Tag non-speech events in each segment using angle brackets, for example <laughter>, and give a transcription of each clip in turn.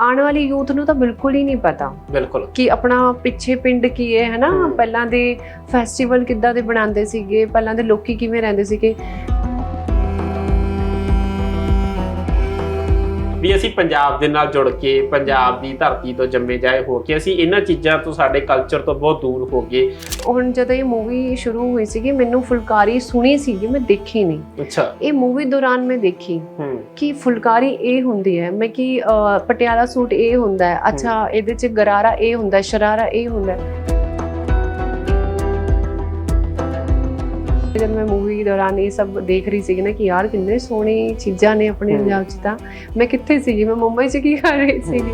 ਆਉਣ ਵਾਲੀ ਯੂਥ ਨੂੰ ਤਾਂ ਬਿਲਕੁਲ ਹੀ ਨਹੀਂ ਪਤਾ ਬਿਲਕੁਲ। ਕਿ ਆਪਣਾ ਪਿੱਛੇ ਪਿੰਡ ਕੀ ਹੈ ਹਨਾ। ਪਹਿਲਾਂ ਦੇ ਫੈਸਟੀਵਲ ਕਿੱਦਾਂ ਦੇ ਬਣਾਉਂਦੇ ਸੀਗੇ? ਪਹਿਲਾਂ ਦੇ ਲੋਕੀ ਕਿਵੇਂ ਰਹਿੰਦੇ ਸੀਗੇ? ਵੀ ਅਸੀਂ ਪੰਜਾਬ ਦੇ ਨਾਲ ਜੁੜ ਕੇ ਪੰਜਾਬ ਦੀ ਧਰਤੀ ਤੋਂ ਜੰਮੇ ਜਾਏ ਹੋ ਕੇ ਅਸੀਂ ਇਹਨਾਂ ਚੀਜ਼ਾਂ ਤੋਂ ਸਾਡੇ ਕਲਚਰ ਤੋਂ ਬਹੁਤ ਦੂਰ ਹੋ ਗਏ। ਹੁਣ ਜਦੋਂ ਇਹ ਮੂਵੀ ਸ਼ੁਰੂ ਹੋਈ ਸੀਗੀ ਮੈਨੂੰ ਫੁਲਕਾਰੀ ਸੁਣੀ ਸੀਗੀ ਮੈਂ ਦੇਖੀ ਨਹੀਂ। ਅੱਛਾ। ਇਹ ਮੂਵੀ ਦੌਰਾਨ ਮੈਂ ਦੇਖੀ ਕਿ ਫੁਲਕਾਰੀ ਇਹ ਹੁੰਦੀ ਹੈ ਮੈਂ ਕਿ ਪਟਿਆਲਾ ਸੂਟ ਇਹ ਹੁੰਦਾ ਹੈ ਅੱਛਾ ਇਹਦੇ ਚ ਗਰਾਰਾ ਇਹ ਹੁੰਦਾ ਸ਼ਰਾਰਾ ਇਹ ਹੁੰਦਾ ਜਦ ਮੈਂ ਮੂਵੀ ਦੌਰਾਨ ਇਹ ਸਭ ਦੇਖ ਰਹੀ ਸੀਗੀ ਨਾ ਕਿ ਯਾਰ ਕਿੰਨੇ ਸੋਹਣੇ ਚੀਜ਼ਾਂ ਨੇ ਆਪਣੇ। ਪੰਜਾਬ 'ਚ ਤਾਂ ਮੈਂ ਕਿੱਥੇ ਸੀਗੀ ਮੈਂ ਮੁੰਬਈ 'ਚ ਕੀ ਕਰ ਰਹੀ ਸੀਗੀ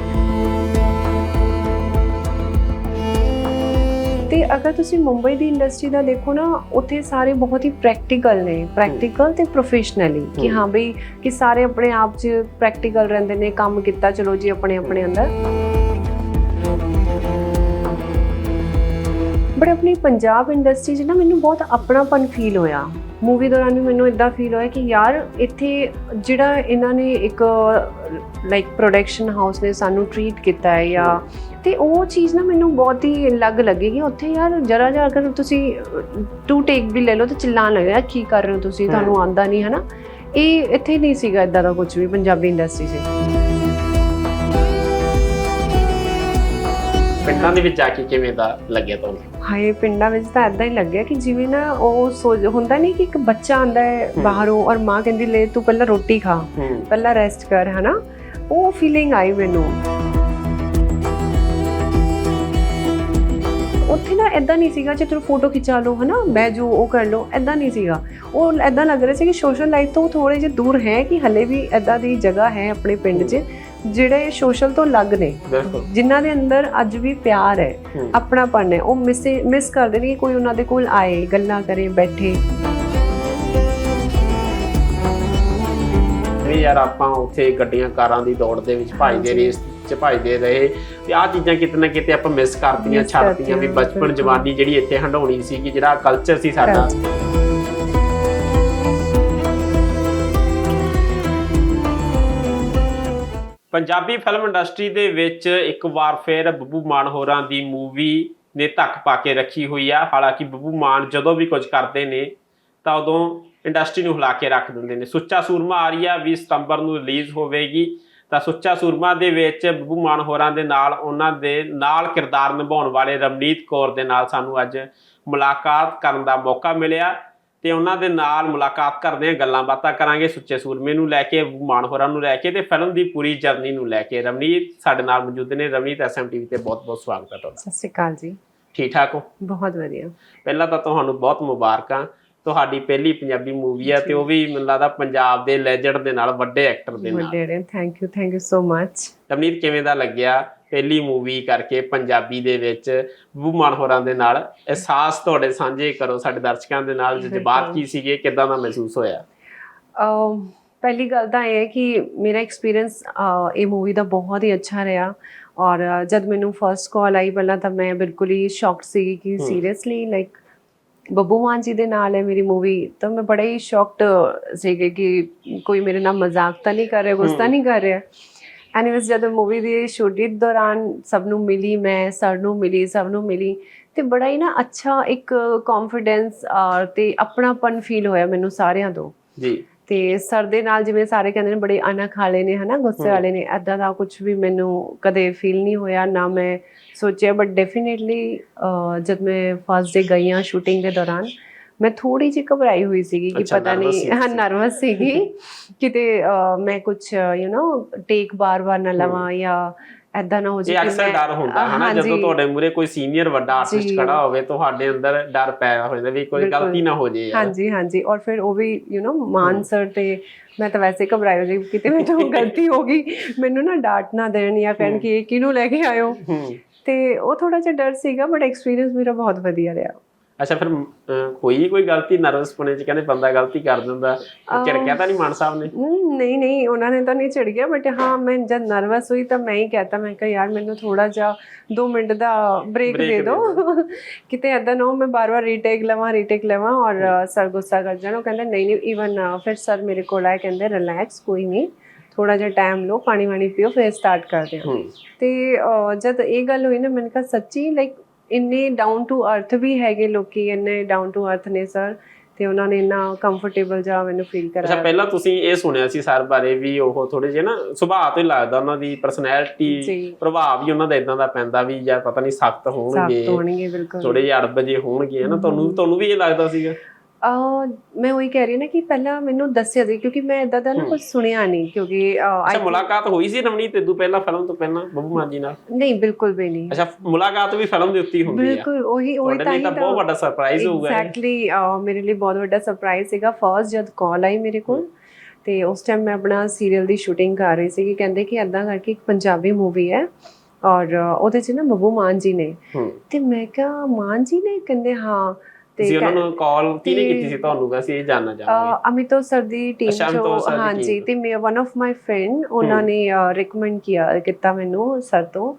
ਤੇ ਅਗਰ ਤੁਸੀਂ ਮੁੰਬਈ ਦੀ ਇੰਡਸਟਰੀ ਦਾ ਦੇਖੋ ਨਾ ਉੱਥੇ ਸਾਰੇ ਬਹੁਤ ਹੀ ਪ੍ਰੈਕਟੀਕਲ ਨੇ ਪ੍ਰੈਕਟੀਕਲ ਤੇ ਪ੍ਰੋਫੈਸ਼ਨਲੀ ਕਿ। ਹਾਂ ਬਈ ਕਿ ਸਾਰੇ ਆਪਣੇ ਆਪ 'ਚ ਪ੍ਰੈਕਟੀਕਲ ਰਹਿੰਦੇ ਨੇ ਕੰਮ ਕੀਤਾ ਚਲੋ ਜੀ ਆਪਣੇ ਆਪਣੇ ਅੰਦਰ ਬਟ ਆਪਣੀ ਪੰਜਾਬ ਇੰਡਸਟਰੀ 'ਚ ਨਾ ਮੈਨੂੰ ਬਹੁਤ ਆਪਣਾਪਨ ਫੀਲ ਹੋਇਆ। ਮੂਵੀ ਦੌਰਾਨ ਵੀ ਮੈਨੂੰ ਇਦਾਂ ਫੀਲ ਹੋਇਆ ਕਿ ਯਾਰ ਇੱਥੇ ਜਿਹੜਾ ਇਹਨਾਂ ਨੇ ਇੱਕ ਲਾਈਕ ਪ੍ਰੋਡਕਸ਼ਨ ਹਾਊਸ ਨੇ ਸਾਨੂੰ ਟਰੀਟ ਕੀਤਾ ਹੈ ਜਾਂ ਤੇ ਉਹ ਚੀਜ਼ ਨਾ ਮੈਨੂੰ ਬਹੁਤ ਹੀ ਅਲੱਗ ਲੱਗੇਗੀ ਉੱਥੇ ਯਾਰ ਜਰਾ ਜਿਹਾ ਅਗਰ ਤੁਸੀਂ ਟੂ ਟੇਕ ਵੀ ਲੈ ਲਓ ਤੇ ਚਿল্ਲਾਣ ਲੱਗਿਆ ਕੀ ਕਰ ਰਹੇ ਹੋ ਤੁਸੀਂ? ਤੁਹਾਨੂੰ ਆਂਦਾ ਨਹੀਂ ਹਨਾ? ਇਹ ਇੱਥੇ ਨਹੀਂ ਸੀਗਾ ਇਦਾਂ ਦਾ ਕੁਝ ਵੀ ਪੰਜਾਬੀ ਇੰਡਸਟਰੀ 'ਚ। ਪਿੰਡਾਂ ਦੇ ਵਿੱਚ ਜਾ ਕੇ ਕਿਵੇਂ ਦਾ ਲੱਗਿਆ ਤੁਹਾਨੂੰ? ਹਾਏ ਪਿੰਡਾਂ ਵਿੱਚ ਤਾਂ ਐਦਾਂ ਹੀ ਲੱਗਿਆ ਕਿ ਜਿਵੇਂ ਨਾ ਉਹ ਸੋਚ ਹੁੰਦਾ ਨਹੀਂ ਕਿ ਇੱਕ ਬੱਚਾ ਆਂਦਾ ਹੈ। ਬਾਹਰੋਂ ਔਰ ਮਾਂ ਕਹਿੰਦੀ ਲੈ ਤੂੰ ਪਹਿਲਾਂ ਰੋਟੀ ਖਾ ਹੂੰ। ਪਹਿਲਾਂ ਰੈਸਟ ਕਰ ਹਨਾ? ਉਹ ਫੀਲਿੰਗ ਆਈ ਮੈਨੂੰ। ਉੱਥੇ ਨਾ ਐਦਾਂ ਨਹੀਂ ਸੀਗਾ ਜੇ ਤੁਸੀਂ ਫੋਟੋ ਖਿਚਾ ਲਓ ਹਨਾ? ਬਹਿ ਜਾਓ ਉਹ ਕਰ ਲਓ ਐਦਾਂ ਨਹੀਂ ਸੀਗਾ। ਉਹ ਐਦਾਂ ਲੱਗ ਰਿਹਾ ਸੀ ਕਿ ਸੋਸ਼ਲ ਲਾਈਫ ਤੋਂ ਥੋੜੇ ਜਿਹਾ ਦੂਰ ਹੈ ਕਿ ਹਲੇ ਵੀ ਐਦਾਂ ਦੀ ਜਗ੍ਹਾ ਹੈ ਆਪਣੇ ਪਿੰਡ 'ਚ। ਜਿਹੜੇ ਸੋਸ਼ਲ ਤੋਂ ਅਲੱਗ ਨੇ ਜਿਨ੍ਹਾਂ ਦੇ ਅੰਦਰ ਅੱਜ ਵੀ ਪਿਆਰ ਹੈ ਆਪਣਾਪਨ ਹੈ ਉਹ ਮਿਸ ਮਿਸ ਕਰਦੇ ਨੇ ਕੋਈ ਉਹਨਾਂ ਦੇ ਕੋਲ ਆਏ ਗੱਲਾਂ ਕਰੇ ਬੈਠੇ। ਵੀ ਯਾਰ ਆਪਾਂ ਉੱਥੇ ਗੱਡੀਆਂ ਕਾਰਾਂ ਦੀ ਦੌੜ ਦੇ ਵਿੱਚ ਭਜਦੇ। ਰੇਸ ਚ ਭਜਦੇ ਰਹੇ ਤੇ ਆਹ ਚੀਜ਼ਾਂ ਕਿਤੇ ਨਾ ਕਿਤੇ ਆਪਾਂ ਮਿਸ ਕਰਤੀਆਂ Miss ਛੱਡਤੀਆਂ ਵੀ ਬਚਪਨ। ਜਵਾਨੀ ਜਿਹੜੀ ਇੱਥੇ ਹੰਡਾਉਣੀ ਸੀ ਕਿ ਜਿਹੜਾ ਕਲਚਰ ਸੀ ਸਾਡਾ। ਪੰਜਾਬੀ ਫਿਲਮ ਇੰਡਸਟਰੀ ਦੇ ਵਿੱਚ ਇੱਕ ਵਾਰ ਫਿਰ ਬੱਬੂ ਮਾਨ ਹੋਰਾਂ ਦੀ ਮੂਵੀ ਨੇ ਧੱਕ ਪਾ ਕੇ ਰੱਖੀ ਹੋਈ ਆ। ਹਾਲਾਂਕਿ ਬੱਬੂ ਮਾਨ ਜਦੋਂ ਵੀ ਕੁਝ ਕਰਦੇ ਨੇ, ਤਾਂ ਉਦੋਂ ਇੰਡਸਟਰੀ ਨੂੰ ਹਿਲਾ ਕੇ ਰੱਖ ਦਿੰਦੇ ਨੇ। ਸੁੱਚਾ ਸੂਰਮਾ ਆ ਰਹੀ ਆ 20 ਸਤੰਬਰ ਨੂੰ ਰਿਲੀਜ਼ ਹੋਵੇਗੀ। ਤਾਂ ਸੁੱਚਾ ਸੂਰਮਾ ਦੇ ਵਿੱਚ ਬੱਬੂ ਮਾਨ ਹੋਰਾਂ ਦੇ ਨਾਲ, ਉਹਨਾਂ ਦੇ ਨਾਲ ਕਿਰਦਾਰ ਨਿਭਾਉਣ ਵਾਲੇ ਰਮਨੀਤ ਕੌਰ ਦੇ ਨਾਲ ਸਾਨੂੰ ਅੱਜ ਮੁਲਾਕਾਤ ਕਰਨ ਦਾ ਮੌਕਾ ਮਿਲਿਆ। ਤੇ ਉਹਨਾਂ ਦੇ ਨਾਲ ਮੁਲਾਕਾਤ ਕਰਦੇ ਹਾਂ ਗੱਲਾਂ ਬਾਤਾਂ ਕਰਾਂਗੇ ਸੁੱਚੇ ਸੂਰਮੇ ਨੂੰ ਲੈ ਕੇ ਬੱਬੂ ਮਾਨ ਹੋਰਾਂ ਨੂੰ ਲੈ ਕੇ ਤੇ ਫਿਲਮ ਦੀ ਪੂਰੀ ਜਰਨੀ ਨੂੰ ਲੈ ਕੇ। ਰਮਨੀਤ ਸਾਡੇ ਨਾਲ ਮੌਜੂਦ ਨੇ। ਰਮਨੀਤ ਐਸਐਮਟੀਵੀ ਤੇ ਬਹੁਤ ਬਹੁਤ ਸਵਾਗਤ ਹੈ ਤੁਹਾਡਾ। ਸਤਿ ਸ਼੍ਰੀ ਅਕਾਲ ਜੀ। ਠੀਕ ਠਾਕ ਹੋ? ਬਹੁਤ ਵਧੀਆ। ਪਹਿਲਾਂ ਤਾਂ ਤੁਹਾਨੂੰ ਬਹੁਤ ਮੁਬਾਰਕਾਂ ਤੁਹਾਡੀ ਪਹਿਲੀ ਪੰਜਾਬੀ ਮੂਵੀ ਆ ਤੇ ਉਹ ਵੀ ਮੈਨੂੰ ਲੱਗਦਾ ਪੰਜਾਬ ਦੇ ਲੈਜੈਂਡ ਦੇ ਨਾਲ ਵੱਡੇ ਐਕਟਰ ਦੇ ਨਾਲ। ਵੱਡੇ thank you thank you so much Ramneet ਕਿਵੇਂ ਦਾ ਲੱਗਿਆ? ਪਹਿਲੀ ਮੂਵੀ ਕਰਕੇ ਪੰਜਾਬੀ ਦੇ ਵਿੱਚ ਬੱਬੂ ਮਾਨ ਹੋਰਾਂ ਦੇ ਨਾਲ ਅਹਿਸਾਸ ਤੁਹਾਡੇ ਸਾਂਝੇ ਕਰੋ ਸਾਡੇ ਦਰਸ਼ਕਾਂ ਦੇ ਨਾਲ ਜਜ਼ਬਾਤ। ਕੀ ਸੀਗੇ ਕਿਦਾਂ ਦਾ ਮਹਿਸੂਸ ਹੋਇਆ ਪਹਿਲੀ ਗੱਲ ਤਾਂ ਇਹ ਹੈ ਕਿ ਮੇਰਾ ਐਕਸਪੀਰੀਅੰਸ ਇਹ ਮੂਵੀ ਦਾ ਬਹੁਤ ਹੀ ਅੱਛਾ ਰਿਹਾ ਔਰ ਜਦ ਮੈਨੂੰ ਫਰਸਟ ਕਾਲ ਆਈ ਪਹਿਲਾਂ ਤਾਂ ਮੈਂ ਬਿਲਕੁਲ ਹੀ ਸ਼ੌਕਡ ਸੀ ਕਿ। ਸੀਰੀਅਸਲੀ ਲਾਈਕ ਬੱਬੂ ਮਾਨ ਜੀ ਦੇ ਨਾਲ ਹੈ ਮੇਰੀ ਮੂਵੀ ਤਾਂ ਮੈਂ ਬੜਾ ਹੀ ਸ਼ੌਕਡ ਸੀ ਕਿ ਕੋਈ ਮੇਰੇ ਨਾਲ ਮਜ਼ਾਕ ਤਾਂ ਨਹੀਂ ਕਰ ਰਿਹਾ ਗੁੱਸਾ। ਨਹੀਂ ਕਰ ਰਿਹਾ ਐਨੀਵੇਜ਼ ਜਦੋਂ ਮੂਵੀ ਦੀ ਸ਼ੂਟਿੰਗ ਦੌਰਾਨ ਸਭ ਨੂੰ ਮਿਲੀ ਮੈਂ ਸਰ ਨੂੰ ਮਿਲੀ ਸਭ ਨੂੰ ਮਿਲੀ ਤੇ ਬੜਾ ਹੀ ਨਾ ਅੱਛਾ ਇੱਕ ਕੌਨਫੀਡੈਂਸ ਤੇ ਆਪਣਾਪਨ ਫੀਲ ਹੋਇਆ ਮੈਨੂੰ ਸਾਰਿਆਂ ਤੋਂ ਜੀ ਤੇ ਸਰ ਦੇ ਨਾਲ ਜਿਵੇਂ ਸਾਰੇ ਕਹਿੰਦੇ ਨੇ ਬੜੇ ਅਣਖ ਵਾਲੇ ਨੇ ਹਨਾ ਗੁੱਸੇ। ਵਾਲੇ ਨੇ ਐਦਾਂ ਦਾ ਕੁਝ ਵੀ ਮੈਨੂੰ ਕਦੇ ਫੀਲ ਨਹੀਂ ਹੋਇਆ ਨਾ ਮੈਂ ਸੋਚਿਆ ਬਟ ਡੈਫੀਨਿਟਲੀ ਜਦ ਮੈਂ ਫਸਟ ਡੇ ਗਈ ਹਾਂ ਸ਼ੂਟਿੰਗ ਦੇ ਦੌਰਾਨ ਮੈਂ ਥੋੜੀ ਜਿਹੀ ਘਬਰਾਈ ਹੋਈ ਸੀਗੀ ਕਿ ਅੱਛਾ, ਪਤਾ nervous ਨਹੀਂ ਸੀ ਹਾਂ ਤੁਸੀਂ। ਨਰਵਸ ਸੀਗੀ <laughs> ਕਿਤੇ ਅਹ, ਮੈਂ ਕੁਝ ਯੂ نو ਟੇਕ ਬਾਰ-ਬਾਰ ਨਾ ਲਵਾਂ ਜਾਂ ਐਦਾਂ ਨਾ ਹੋ ਇਹ ਜਾਏ ਕਿ ਅਕਸਰ ਮੈਂ ਡਰ ਹੁੰਦਾ ਹੈ ਨਾ ਹਾਂਜੀ। ਜਦੋਂ ਤੁਹਾਡੇ ਮੂਰੇ ਕੋਈ ਸੀਨੀਅਰ ਵੱਡਾ ਆਰਟਿਸਟ ਜੀ। ਖੜਾ ਹੋਵੇ ਤੁਹਾਡੇ ਅੰਦਰ ਡਰ ਪਿਆ ਹੋ ਜਾਂਦਾ ਵੀ ਕੋਈ ਬਿਲਕੁਲ। ਗਲਤੀ ਨਾ ਹੋ ਜੇ ਯਾਰ ਹਾਂਜੀ ਹਾਂਜੀ ਔਰ ਫਿਰ ਉਹ ਵੀ you know Mann hmm. Sir ਤੇ ਮੈਂ ਤਾਂ ਵੈਸੇ ਘਬਰਾਈ ਹੋ ਗਈ ਕਿਤੇ ਮੈਨੂੰ <laughs> ਗਲਤੀ ਹੋ ਗਈ ਮੈਨੂੰ ਨਾ ਡਾਂਟ ਨਾ ਦੇਣ ਜਾਂ ਕਹਿਣ ਹਮ। ਕਿ ਇਹ ਕਿਹਨੂੰ ਲੈ ਕੇ ਆਇਓ ਹੂੰ ਤੇ ਉਹ ਥੋੜਾ ਜਿਹਾ ਡਰ ਸੀਗਾ ਬਟ ਐਕਸਪੀਰੀਅੰਸ ਮੇਰਾ ਬਹੁਤ ਵਧੀਆ ਰਿਹਾ ਅੱਛਾ ਫਿਰ ਹੋਈ ਕੋਈ ਗਲਤੀ? ਨਰਵਸ ਪਣੇ ਚ ਕਹਿੰਦੇ ਬੰਦਾ ਗਲਤੀ ਕਰ ਦਿੰਦਾ। ਝਿੜਕਿਆ ਤਾਂ ਨਹੀਂ ਮਾਨ ਸਾਹਿਬ ਨੇ? ਨਹੀਂ ਨਹੀਂ ਉਹਨਾਂ ਨੇ ਤਾਂ ਨਹੀਂ ਚੜ ਗਿਆ ਬਟ ਹਾਂ ਮੈਂ ਜਦ ਨਰਵਸ ਹੋਈ ਤਾਂ ਮੈਂ ਹੀ ਕਹਤਾ ਮੈਂ ਕਿਹਾ ਯਾਰ ਮੈਨੂੰ ਥੋੜਾ ਜਿਹਾ 2 ਮਿੰਟ ਦਾ ਬ੍ਰੇਕ ਦੇ ਦਿਓ। <laughs> ਕਿਤੇ ਐਦਾਂ ਨਾ ਮੈਂ ਬਾਰ-ਬਾਰ ਰੀਟੇਕ ਲਵਾਂ ਰੀਟੇਕ ਲਵਾਂ ਔਰ ਸਰ ਗੁੱਸਾ ਕਰ ਜਾਣ। ਉਹ ਕਹਿੰਦੇ ਨਹੀਂ ਨਹੀਂ ਇਵਨ ਫਿਰ ਸਰ ਮੇਰੇ ਕੋਲ ਆਏ ਕਹਿੰਦੇ ਰਿਲੈਕਸ ਕੋਈ ਨਹੀਂ ਥੋੜਾ ਜਿਹਾ ਟਾਈਮ ਲਓ ਪਾਣੀ ਵਾਣੀ ਪੀਓ ਫਿਰ ਸਟਾਰਟ ਕਰਦੇ ਹਾਂ। ਤੇ ਜਦ ਇਹ ਗੱਲ ਹੋਈ ਨਾ ਮੈਨੂੰ ਕਿਹਾ ਸੱਚੀ ਲਾਈਕ ਇੰਨੇ ਡਾਊਨ ਟੂ ਅਰਥ ਵੀ ਹੈਗੇ ਲੋਕੀ ਇੰਨੇ ਡਾਊਨ ਟੂ ਅਰਥ ਨੇ ਸਰ ਤੇ ਉਹਨਾਂ ਨੇ ਇੰਨਾ ਕੰਫਰਟੇਬਲ ਜਾ ਮੈਨੂੰ ਫੀਲ ਅੱਛਾ ਕਰਾਇਆ। ਪਹਿਲਾਂ ਤੁਸੀਂ ਇਹ ਸੁਣਿਆ ਸੀ ਸਰ ਬਾਰੇ ਵੀ ਉਹ ਥੋੜੇ ਜਿਹੇ ਨਾ ਸੁਭਾਅ ਤੋਂ ਹੀ ਲੱਗਦਾ ਉਹਨਾਂ ਦੀ ਪਰਸਨੈਲਿਟੀ ਪ੍ਰਭਾਵ ਵੀ ਉਹਨਾਂ ਦਾ ਇਦਾਂ ਦਾ ਪੈਂਦਾ ਵੀ ਜਾਂ ਪਤਾ ਨਹੀਂ ਸਖਤ ਹੋਣਗੇ ਸਾਫ਼ ਹੋਣਗੇ ਬਿਲਕੁਲ। ਥੋੜੇ ਜਿਹੇ ਅੜਬ ਜੇ ਹੋਣਗੇ ਹਨਾ? ਤੁਹਾਨੂੰ ਤੁਹਾਨੂੰ ਵੀ ਇਹ ਲੱਗਦਾ ਸੀਗਾ? ਅਹ ਮੈਂ ਉਹੀ ਕਹਿ ਰਹੀ ਨਾ ਕਿ ਪਹਿਲਾਂ ਮੈਨੂੰ ਦੱਸਿਆ ਸੀ ਕਿਉਂਕਿ ਮੈਂ ਇਦਾਂ ਦਾ ਨਾ ਕੁਝ ਸੁਣਿਆ ਨਹੀਂ ਕਿਉਂਕਿ ਅੱਛਾ ਮੁਲਾਕਾਤ ਹੋਈ ਸੀ ਰਮਣੀ ਤੇਦੂ ਪਹਿਲਾਂ ਫਿਲਮ ਤੋਂ ਪਹਿਲਾਂ ਬੱਬੂ ਮਾਨ ਜੀ ਨਾਲ? ਨਹੀਂ ਬਿਲਕੁਲ ਵੀ ਨਹੀਂ। ਅੱਛਾ ਮੁਲਾਕਾਤ ਵੀ ਫਿਲਮ ਦੇ ਉੱਤੇ ਹੀ ਹੁੰਦੀ ਆ। ਬਿਲਕੁਲ ਉਹੀ ਉਹੀ ਤਾਂ ਹੀ ਤਾਂ ਬਹੁਤ ਵੱਡਾ ਸਰਪ੍ਰਾਈਜ਼ ਹੋਊਗਾ। ਐਗਜ਼ੈਕਟਲੀ ਮੇਰੇ ਲਈ ਬਹੁਤ ਵੱਡਾ ਸਰਪ੍ਰਾਈਜ਼ ਸੀਗਾ। ਫਰਸਟ ਜਦ ਕਾਲ ਆਈ ਮੇਰੇ ਕੋਲ ਤੇ ਉਸ ਟਾਈਮ ਮੈਂ ਆਪਣਾ ਸੀਰੀਅਲ ਦੀ ਸ਼ੂਟਿੰਗ ਕਰ ਰਹੀ ਸੀ ਕਿ ਕਹਿੰਦੇ ਕਿ ਐਦਾਂ ਕਰਕੇ ਇੱਕ ਪੰਜਾਬੀ ਮੂਵੀ ਹੈ ਔਰ ਉਹਦੇ 'ਚ ਨਾ ਬੱਬੂ ਮਾਨ ਜੀ ਨੇ। ਹੂੰ। ਤੇ ਮੈਂ ਕਿਹਾ ਮਾਨ ਜੀ ਨੇ? ਕਹਿੰਦੇ ਹਾਂ। ਤੇ ਉਹਨਾਂ ਨੂੰ ਕਾਲ ਕਿਹਨੇ ਕੀਤੀ ਸੀ? ਤੁਹਾਨੂੰ ਵੈਸੇ ਇਹ ਜਾਨਣਾ ਚਾਹਾਂਗੇ। ਅ, ਅਮਿਤੋ ਸਰ ਦੀ ਟੀਮ ਦੀ ਹਾਂਜੀ ਤੇ ਮੇ ਵਨ ਆਫ ਮਾਈ ਫਰੈਂਡ ਉਹਨਾਂ। ਨੇ ਰეკਮੈਂਡ ਕੀਤਾ ਕੀਤਾ ਮੈਨੂੰ ਸਰ ਤੋਂ।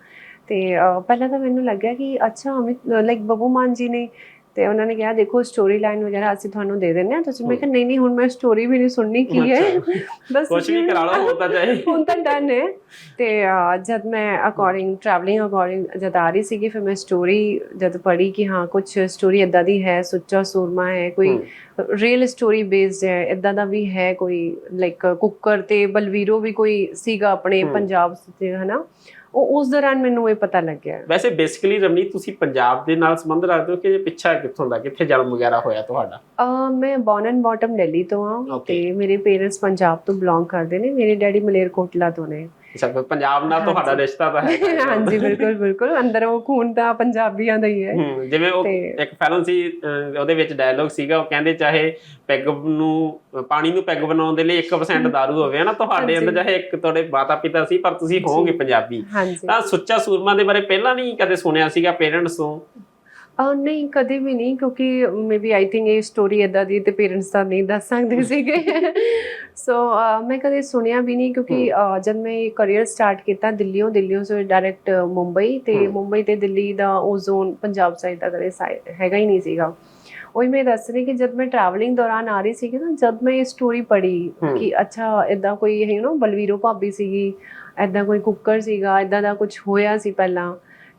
ਤੇ ਪਹਿਲਾਂ ਤਾਂ ਮੈਨੂੰ ਲੱਗਿਆ ਕਿ ਅੱਛਾ ਅਮਿਤ ਲਾਈਕ ਬੱਬੂ ਮਾਨ ਜੀ ਨੇ ਤੇ ਉਹਨਾਂ ਨੇ ਕਿਹਾ ਦੇਖੋ ਸਟੋਰੀ ਲਾਈਨ ਵਗੈਰਾ ਅਸੀਂ ਤੁਹਾਨੂੰ ਦੇ ਦਿੰਦੇ ਹਾਂ। ਤੁਸੀਂ ਮੈਂ ਕਿਹਾ ਨਹੀਂ ਨਹੀਂ ਹੁਣ ਮੈਂ ਸਟੋਰੀ ਵੀ ਨਹੀਂ ਸੁਣਨੀ ਕੀ ਹੈ? <laughs> ਬਸ ਕੁਝ ਵੀ ਕਰਾ ਲਓ ਤਾਂ ਚਾਹੇ ਹੁਣ ਤਾਂ ਡਨ <laughs> ਹੈ। ਤੇ ਜਦ ਮੈਂ ਅਕੋਰਡਿੰਗ ਟਰੈਵਲਿੰਗ ਅਕੋਰਡਿੰਗ ਜਦ ਆ ਰਹੀ ਸੀਗੀ ਫਿਰ ਮੈਂ ਸਟੋਰੀ ਜਦ ਪੜ੍ਹੀ ਕਿ ਹਾਂ ਕੁਝ ਸਟੋਰੀ ਇਦਾਂ ਦੀ ਹੈ ਸੁੱਚਾ ਸੂਰਮਾ ਹੈ ਕੋਈ। ਰੀਅਲ ਸਟੋਰੀ ਬੇਸਡ ਹੈ ਇਦਾਂ ਦਾ ਵੀ ਹੈ ਕੋਈ ਲਾਈਕ ਕੁੱਕਰ ਤੇ ਬਲਵੀਰੋ ਵੀ ਕੋਈ ਸੀਗਾ ਆਪਣੇ। ਪੰਜਾਬ ਤੇ ਹਨਾ? ਉਹ ਉਸ ਦੌਰਾਨ ਮੈਨੂੰ ਇਹ ਪਤਾ ਲੱਗਿਆ। ਵੈਸੇ ਬੇਸਿਕਲੀ ਰਮਨੀਤ ਤੁਸੀਂ ਪੰਜਾਬ ਦੇ ਨਾਲ ਸੰਬੰਧ ਰੱਖਦੇ ਹੋ ਕਿ ਇਹ ਪਿੱਛਾ ਕਿੱਥੋਂ ਦਾ ਕਿੱਥੇ ਜਨਮ ਵਗੈਰਾ ਹੋਇਆ ਤੁਹਾਡਾ? ਅਹ ਮੈਂ ਬੌਰਨ ਐਂਡ ਬਾਟਮ ਦਿੱਲੀ ਤੋਂ ਆ. ਤੇ ਮੇਰੇ ਪੇਰੈਂਟਸ ਪੰਜਾਬ ਤੋਂ ਬਿਲੋਂਗ ਕਰਦੇ ਨੇ। ਮੇਰੇ ਡੈਡੀ ਮਲੇਰਕੋਟਲਾ ਤੋਂ ਨੇ। ਫਿਰ ਪੰਜਾਬ ਨਾਲ ਤੁਹਾਡਾ। ਰਿਸ਼ਤਾ ਤਾਂ ਹੈ ਹਾਂਜੀ ਬਿਲਕੁਲ ਬਿਲਕੁਲ। ਅੰਦਰੋਂ ਖੂਨ ਤਾਂ ਪੰਜਾਬੀਆਂ ਦਾ ਹੀ ਹੈ। ਜਿਵੇਂ ਉਹ ਇੱਕ ਫਿਲਮ ਸੀ ਉਹਦੇ ਵਿੱਚ ਡਾਇਲੋਗ ਸੀਗਾ ਉਹ ਕਹਿੰਦੇ ਚਾਹੇ ਪੈਗ ਨੂੰ ਪਾਣੀ ਨੂੰ ਪੈਗ ਬਣਾਉਣ ਦੇ ਲਈ 1% ਦਾਰੂ ਹੋਵੇ ਨਾ? ਤੁਹਾਡੇ ਅੰਦਰ। ਚਾਹੇ ਇੱਕ ਤੁਹਾਡੇ ਮਾਤਾ ਪਿਤਾ ਸੀ ਪਰ ਤੁਸੀਂ ਹੋਵੋਗੇ ਪੰਜਾਬੀ। ਤਾਂ ਸੁੱਚਾ ਸੂਰਮਾ ਦੇ ਬਾਰੇ ਪਹਿਲਾਂ ਨਹੀਂ ਕਦੇ ਸੁਣਿਆ ਸੀਗਾ ਪੇਰੈਂਟਸ ਤੋਂ? ਨਹੀਂ ਕਦੇ ਵੀ ਨਹੀਂ ਕਿਉਂਕਿ ਮੇਬੀ ਆਈ ਥਿੰਕ ਇਹ ਸਟੋਰੀ ਇਦਾਂ ਦੀ ਤੇ ਪੇਰੈਂਟਸ ਤਾਂ ਨਹੀਂ ਦੱਸ ਸਕਦੇ ਸੀਗੇ। ਸੋ ਮੈਂ ਕਦੇ ਸੁਣਿਆ ਵੀ ਨਹੀਂ ਕਿਉਂਕਿ ਜਦ ਮੈਂ ਕੈਰੀਅਰ ਸਟਾਰਟ ਕੀਤਾ ਦਿੱਲੀੋਂ ਦਿੱਲੀੋਂ ਸੇ ਡਾਇਰੈਕਟ ਮੁੰਬਈ ਤੇ। ਮੁੰਬਈ ਤੇ ਦਿੱਲੀ ਦਾ ਉਹ ਜ਼ੋਨ ਪੰਜਾਬ ਸਾਈਡ ਦਾ ਕਦੇ ਹੈਗਾ ਹੀ ਨਹੀਂ ਸੀਗਾ। ਉਹੀ ਮੈਂ ਦੱਸ ਰਹੀ ਕਿ ਜਦ ਮੈਂ ਟਰੈਵਲਿੰਗ ਦੌਰਾਨ ਆ ਰਹੀ ਸੀਗੀ ਨਾ ਜਦ ਮੈਂ ਇਹ ਸਟੋਰੀ ਪੜ੍ਹੀ। ਕਿ ਅੱਛਾ ਇਦਾਂ ਕੋਈ ਹੈ ਨਾ ਬਲਵੀਰੋ ਭਾਬੀ ਸੀਗੀ ਇਦਾਂ ਕੋਈ ਕੁੱਕਰ ਸੀਗਾ ਇਦਾਂ ਦਾ ਕੁਝ ਹੋਇਆ ਸੀ ਪਹਿਲਾਂ।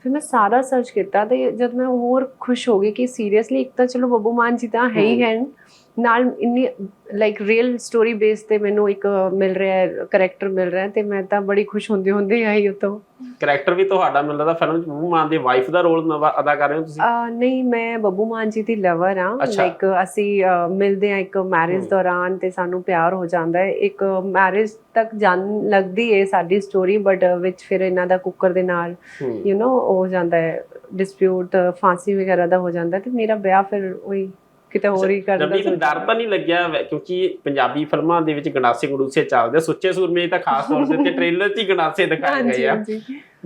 ਫਿਰ ਮੈਂ ਸਾਰਾ ਸਰਚ ਕੀਤਾ ਤੇ ਜਦ ਮੈਂ ਹੋਰ ਖੁਸ਼ ਹੋ ਗਈ ਕਿ ਸੀਰੀਅਸਲੀ ਇੱਕ ਤਾਂ ਚਲੋ ਬੱਬੂ ਮਾਨ ਜੀ ਤਾਂ ਹੈ ਹੀ ਹੈ। ਨਾਲ ਇੰਨੀ ਲਾਈਕ ਰੀਅਲ ਸਟੋਰੀ ਬੇਸ ਤੇ ਮੈਨੂੰ ਇੱਕ ਮਿਲ ਰਿਹਾ ਹੈ ਕਰੈਕਟਰ ਮਿਲ ਰਿਹਾ ਤੇ ਮੈਂ ਤਾਂ ਬੜੀ ਖੁਸ਼ ਹੁੰਦੀ ਹੁੰਦੀ ਆਈ ਉਤੋਂ। ਕਰੈਕਟਰ ਵੀ ਤੁਹਾਡਾ ਮੈਨੂੰ ਲੱਗਦਾ ਫਿਲਮ ਚ ਬੱਬੂ ਮਾਨ ਦੀ ਵਾਈਫ ਦਾ ਰੋਲ ਅਦਾ ਕਰ ਰਹੇ ਹੋ ਤੁਸੀਂ? ਨਹੀਂ ਮੈਂ ਬੱਬੂ ਮਾਨ ਜੀ ਦੀ ਲਵਰ ਆ। ਲਾਈਕ ਅਸੀਂ ਮਿਲਦੇ ਆ ਇੱਕ ਮੈਰਿਜ। ਦੌਰਾਨ ਤੇ ਸਾਨੂੰ ਪਿਆਰ ਹੋ ਜਾਂਦਾ ਹੈ। ਇੱਕ ਮੈਰਿਜ ਤੱਕ ਜਾਣ ਲੱਗਦੀ ਹੈ ਸਾਡੀ ਸਟੋਰੀ ਬਟ ਵਿੱਚ ਫਿਰ ਇਹਨਾਂ ਦਾ ਕੁੱਕਰ ਦੇ ਨਾਲ ਯੂ نو ਹੋ ਜਾਂਦਾ ਹੈ। ਡਿਸਪਿਊਟ ਫਾਂਸੀ ਵਗੈਰਾ ਦਾ ਹੋ ਜਾਂਦਾ ਤੇ ਮੇਰਾ ਵਿਆਹ ਫਿਰ ਉਹੀ ਕਿਤੇ ਹੋਰ ਹੀ ਕਰ ਰਮਨੀਤ ਡਰ ਤਾਂ ਨਹੀਂ ਲੱਗਿਆ ਕਿਉਂਕਿ ਪੰਜਾਬੀ ਫਿਲਮਾਂ ਦੇ ਵਿੱਚ ਗੰਡਾਸੇ ਗੰਡੂਸੇ ਚੱਲਦੇ। ਸੁੱਚੇ ਸੂਰਮੇ ਤਾਂ ਖਾਸ ਤੌਰ ਤੇ ਟ੍ਰੇਲਰ 'ਚ ਹੀ ਗੰਡਾਸੇ ਦਿਖਾਏ ਗਏ ਆ। ਹਾਂਜੀ।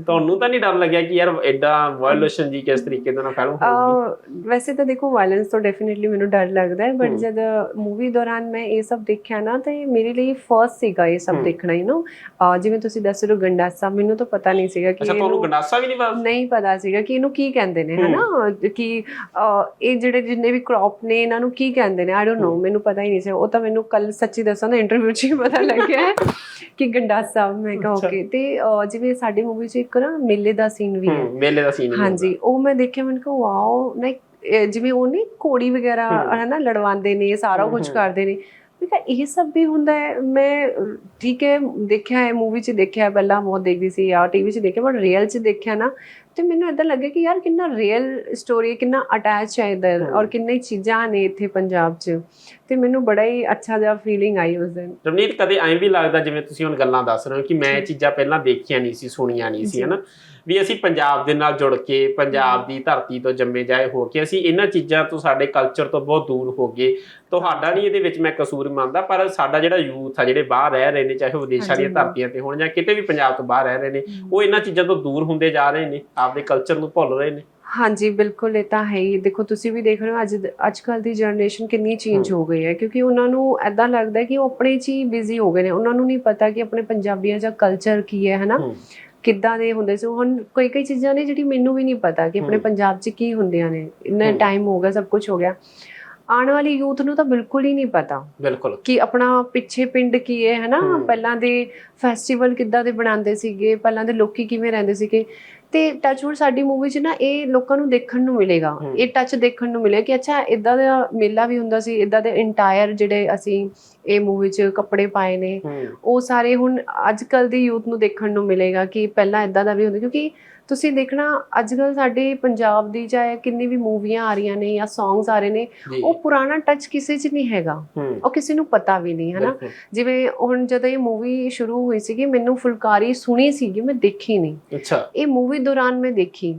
ਤੁਹਾਨੂੰ ਤਾਂ ਨਹੀਂ ਡਰ ਲੱਗਿਆ ਕਿ ਯਾਰ ਐਡਾ ਵਾਇਓਲੇਸ਼ਨ ਜੀ ਕਿਸ ਤਰੀਕੇ ਦੇ ਨਾਲ ਫਿਲਮ ਹੋਊਗੀ ਵੈਸੇ ਤਾਂ ਦੇਖੋ ਵਾਇਲੈਂਸ ਤੋਂ ਡੈਫੀਨਿਟਲੀ ਮੈਨੂੰ ਡਰ ਲੱਗਦਾ ਹੈ ਬਟ। ਜਦ ਮੂਵੀ ਦੌਰਾਨ ਮੈਂ ਇਹ ਸਭ ਦੇਖਿਆ ਨਾ ਤੇ ਮੇਰੇ ਲਈ ਫਰਸਟ ਸੀਗਾ ਇਹ ਸਭ। ਦੇਖਣਾ ਯੂ نو ਜਿਵੇਂ ਤੁਸੀਂ ਦੱਸ ਰਹੇ ਹੋ ਗੰਡਾਸਾ ਮੈਨੂੰ ਤਾਂ ਪਤਾ ਨਹੀਂ ਸੀਗਾ ਕਿ ਅੱਛਾ ਤੁਹਾਨੂੰ ਗੰਡਾਸਾ ਵੀ ਨਹੀਂ ਪਤਾ ਨਹੀਂ ਪਤਾ ਸੀਗਾ ਕਿ ਇਹਨੂੰ ਕੀ ਕਹਿੰਦੇ ਨੇ। ਹਨਾ ਕਿ ਇਹ ਜਿਹੜੇ ਜਿੰਨੇ ਵੀ ਕ੍ਰੌਪ ਨੇ ਇਹਨਾਂ ਨੂੰ ਕੀ ਕਹਿੰਦੇ ਨੇ ਆਈ ਡੋਨਟ ਨੋ। ਮੈਨੂੰ ਪਤਾ ਹੀ ਨਹੀਂ ਸੀ ਉਹ ਤਾਂ ਮੈਨੂੰ ਕੱਲ ਸੱਚੀ ਦੱਸਾਂ ਨਾ ਇੰਟਰਵਿਊ 'ਚ ਹੀ ਪਤਾ ਲੱਗਿਆ <laughs> ਕਿ ਗੰਡਾਸਾ ਮੈਂ ਕਿਹਾ। ਓਕੇ ਤੇ ਜਿਵੇਂ ਸਾਡੀ ਮੂਵੀ 'ਚ ਇੱਕ ਨਾ ਮੇਲੇ ਦਾ ਸੀਨ ਵੀ ਹੈ ਮੇਲੇ ਦਾ ਸੀਨ ਹਾਂਜੀ ਉਹ ਮੈਂ ਦੇਖਿਆ ਮੈਨੂੰ ਕਿਹਾ ਵਾਓ ਲਾਈਕ ਜਿਵੇਂ ਉਹ ਨਹੀਂ ਕੋੜੀ ਵਗੈਰਾ। ਹਨਾ ਲੜਵਾਉਂਦੇ ਨੇ ਸਾਰਾ ਕੁਝ। ਕਰਦੇ ਨੇ ਮੈਂ ਕਿਹਾ ਇਹ ਸਭ ਵੀ ਹੁੰਦਾ ਹੈ ਮੈਂ ਠੀਕ ਹੈ ਦੇਖਿਆ ਹੈ ਮੂਵੀ 'ਚ ਦੇਖਿਆ ਪਹਿਲਾਂ ਬਹੁਤ ਦੇਖਦੀ ਸੀ ਜਾਂ ਟੀਵੀ 'ਚ ਦੇਖਿਆ ਬਟ ਰੀਅਲ 'ਚ ਦੇਖਿਆ ਨਾ ਤੇ ਮੈਨੂੰ ਇਦਾਂ ਲੱਗਿਆ ਕਿ ਯਾਰ ਕਿੰਨਾ ਰੀਅਲ ਸਟੋਰੀ ਕਿੰਨਾ ਅਟੈਚ ਹੈ ਇਧਰ। ਔਰ ਕਿੰਨੀ ਚੀਜ਼ਾਂ ਨੇ ਇੱਥੇ ਪੰਜਾਬ 'ਚ ਤੇ ਮੈਨੂੰ ਬੜਾ ਹੀ ਅੱਛਾ ਜਿਹਾ ਫੀਲਿੰਗ ਆਈ ਉਸ ਦਿਨ ਰਮਨੀਤ ਕਦੇ ਐਂ ਵੀ ਲੱਗਦਾ ਜਿਵੇਂ ਤੁਸੀਂ ਹੁਣ ਗੱਲਾਂ ਦੱਸ ਰਹੇ ਹੋ ਕਿ ਮੈਂ ਇਹ ਚੀਜ਼ਾਂ ਪਹਿਲਾਂ ਦੇਖੀਆਂ ਨਹੀਂ ਸੀ ਸੁਣੀਆਂ ਨਹੀਂ ਸੀ। ਹਨਾ ਵੀ ਅਸੀਂ ਪੰਜਾਬ ਦੇ ਨਾਲ ਜੁੜ ਕੇ ਪੰਜਾਬ ਦੀ ਧਰਤੀ ਤੋਂ ਜੰਮੇ ਜਾਏ ਹੋ ਕੇ ਅਸੀਂ ਇਹਨਾਂ ਚੀਜ਼ਾਂ ਤੋਂ ਸਾਡੇ ਕਲਚਰ ਤੋਂ ਬਹੁਤ ਦੂਰ ਹੋ ਗਏ। ਤੁਹਾਡਾ ਨਹੀਂ ਇਹਦੇ ਵਿੱਚ ਮੈਂ ਕਸੂਰ ਮੰਨਦਾ ਪਰ ਸਾਡਾ ਜਿਹੜਾ ਯੂਥ ਆ ਜਿਹੜੇ ਬਾਹਰ ਰਹਿ ਰਹੇ ਨੇ ਚਾਹੇ ਉਹ ਵਿਦੇਸ਼ਾਂ ਦੀਆਂ। ਧਰਤੀਆਂ ਤੇ ਹੋਣ ਜਾਂ ਕਿਤੇ ਵੀ ਪੰਜਾਬ ਤੋਂ ਬਾਹਰ ਰਹਿ ਰਹੇ ਨੇ ਉਹ ਇਹਨਾਂ ਚੀਜ਼ਾਂ ਤੋਂ ਦੂਰ ਹੁੰਦੇ ਜਾ ਰਹੇ ਨੇ ਆਪਦੇ ਕਲਚਰ ਨੂੰ ਭੁੱਲ ਰਹੇ ਨੇ। ਹਾਂਜੀ ਬਿਲਕੁਲ ਇਹ ਤਾਂ ਹੈ ਹੀ। ਦੇਖੋ ਤੁਸੀਂ ਵੀ ਦੇਖ ਰਹੇ ਹੋ ਅੱਜ ਅੱਜ ਕੱਲ ਦੀ ਜਨਰੇਸ਼ਨ ਕਿੰਨੀ ਚੇਂਜ। ਹੋ ਗਈ ਹੈ ਕਿਉਂਕਿ ਉਹਨਾਂ ਨੂੰ ਐਦਾਂ ਲੱਗਦਾ ਕਿ ਉਹ ਆਪਣੇ 'ਚ ਹੀ ਬਿਜ਼ੀ ਹੋ ਗਏ ਨੇ। ਉਹਨਾਂ ਨੂੰ ਨਹੀਂ ਪਤਾ ਕਿ ਆਪਣੇ ਪੰਜਾਬੀਆਂ ਦਾ ਕਲਚਰ ਕੀ ਹੈ ਹਨਾ। ਕਿੱਦਾਂ ਦੇ ਹੁੰਦੇ ਸੀ ਹੁਣ ਕਈ ਕਈ ਚੀਜ਼ਾਂ ਨੇ ਜਿਹੜੀ ਮੈਨੂੰ ਵੀ ਨਹੀਂ ਪਤਾ ਕਿ ਆਪਣੇ। ਪੰਜਾਬ 'ਚ ਕੀ ਹੁੰਦੀਆਂ ਨੇ ਇੰਨਾ। ਟਾਈਮ ਹੋ ਗਿਆ ਸਭ ਕੁਝ ਹੋ ਗਿਆ ਆਉਣ ਵਾਲੀ ਯੂਥ ਨੂੰ ਤਾਂ ਬਿਲਕੁਲ ਹੀ ਨਹੀਂ ਪਤਾ ਬਿਲਕੁਲ ਕਿ ਆਪਣਾ ਪਿੱਛੇ ਪਿੰਡ ਕੀ ਹੈ ਹਨਾ। ਪਹਿਲਾਂ ਦੇ ਫੈਸਟੀਵਲ ਕਿੱਦਾਂ ਦੇ ਬਣਾਉਂਦੇ ਸੀਗੇ ਪਹਿਲਾਂ ਦੇ ਲੋਕੀ ਕਿਵੇਂ ਰਹਿੰਦੇ ਸੀਗੇ ਤੇ ਟੱਚਵੁੱਡ ਸਾਡੀ ਮੂਵੀ 'ਚ ਨਾ ਇਹ ਲੋਕਾਂ ਨੂੰ ਦੇਖਣ ਨੂੰ ਮਿਲੇਗਾ। ਇਹ ਟੱਚ ਦੇਖਣ ਨੂੰ ਮਿਲੇ ਕਿ ਅੱਛਾ ਇਦਾਂ ਦਾ ਮੇਲਾ ਵੀ ਹੁੰਦਾ ਸੀ ਇਦਾਂ ਦੇ ਇੰਟਾਇਰ ਜਿਹੜੇ ਅਸੀਂ ਇਹ ਮੂਵੀ 'ਚ ਕੱਪੜੇ ਪਾਏ ਨੇ ਉਹ ਸਾਰੇ ਹੁਣ ਅੱਜ ਕੱਲ ਦੀ ਯੂਥ ਨੂੰ ਦੇਖਣ ਨੂੰ ਮਿਲੇਗਾ ਕਿ ਪਹਿਲਾਂ ਇਦਾਂ ਦਾ ਵੀ ਹੁੰਦਾ ਕਿਉਂਕਿ ਤੁਸੀਂ ਦੇਖਣਾ ਅੱਜ ਕੱਲ ਸਾਡੇ ਪੰਜਾਬ ਦੀ ਚਾਹੇ ਕਿੰਨੀ ਵੀ ਮੂਵੀਆਂ ਆ ਰਹੀਆਂ ਨੇ ਜਾਂ ਸੌਂਗਸ ਆ ਰਹੇ ਨੇ ਉਹ ਪੁਰਾਣਾ ਟੱਚ ਕਿਸੇ 'ਚ ਨਹੀਂ ਹੈਗਾ। ਉਹ ਕਿਸੇ ਨੂੰ ਪਤਾ ਵੀ ਨਹੀਂ ਹਨਾ। ਜਿਵੇਂ ਹੁਣ ਜਦੋਂ ਇਹ ਮੂਵੀ ਸ਼ੁਰੂ ਹੋਈ ਸੀਗੀ ਮੈਨੂੰ ਫੁਲਕਾਰੀ ਸੁਣੀ ਸੀਗੀ ਮੈਂ ਦੇਖੀ ਨਹੀਂ। ਅੱਛਾ। ਇਹ ਮੂਵੀ ਦੌਰਾਨ ਮੈਂ ਦੇਖੀ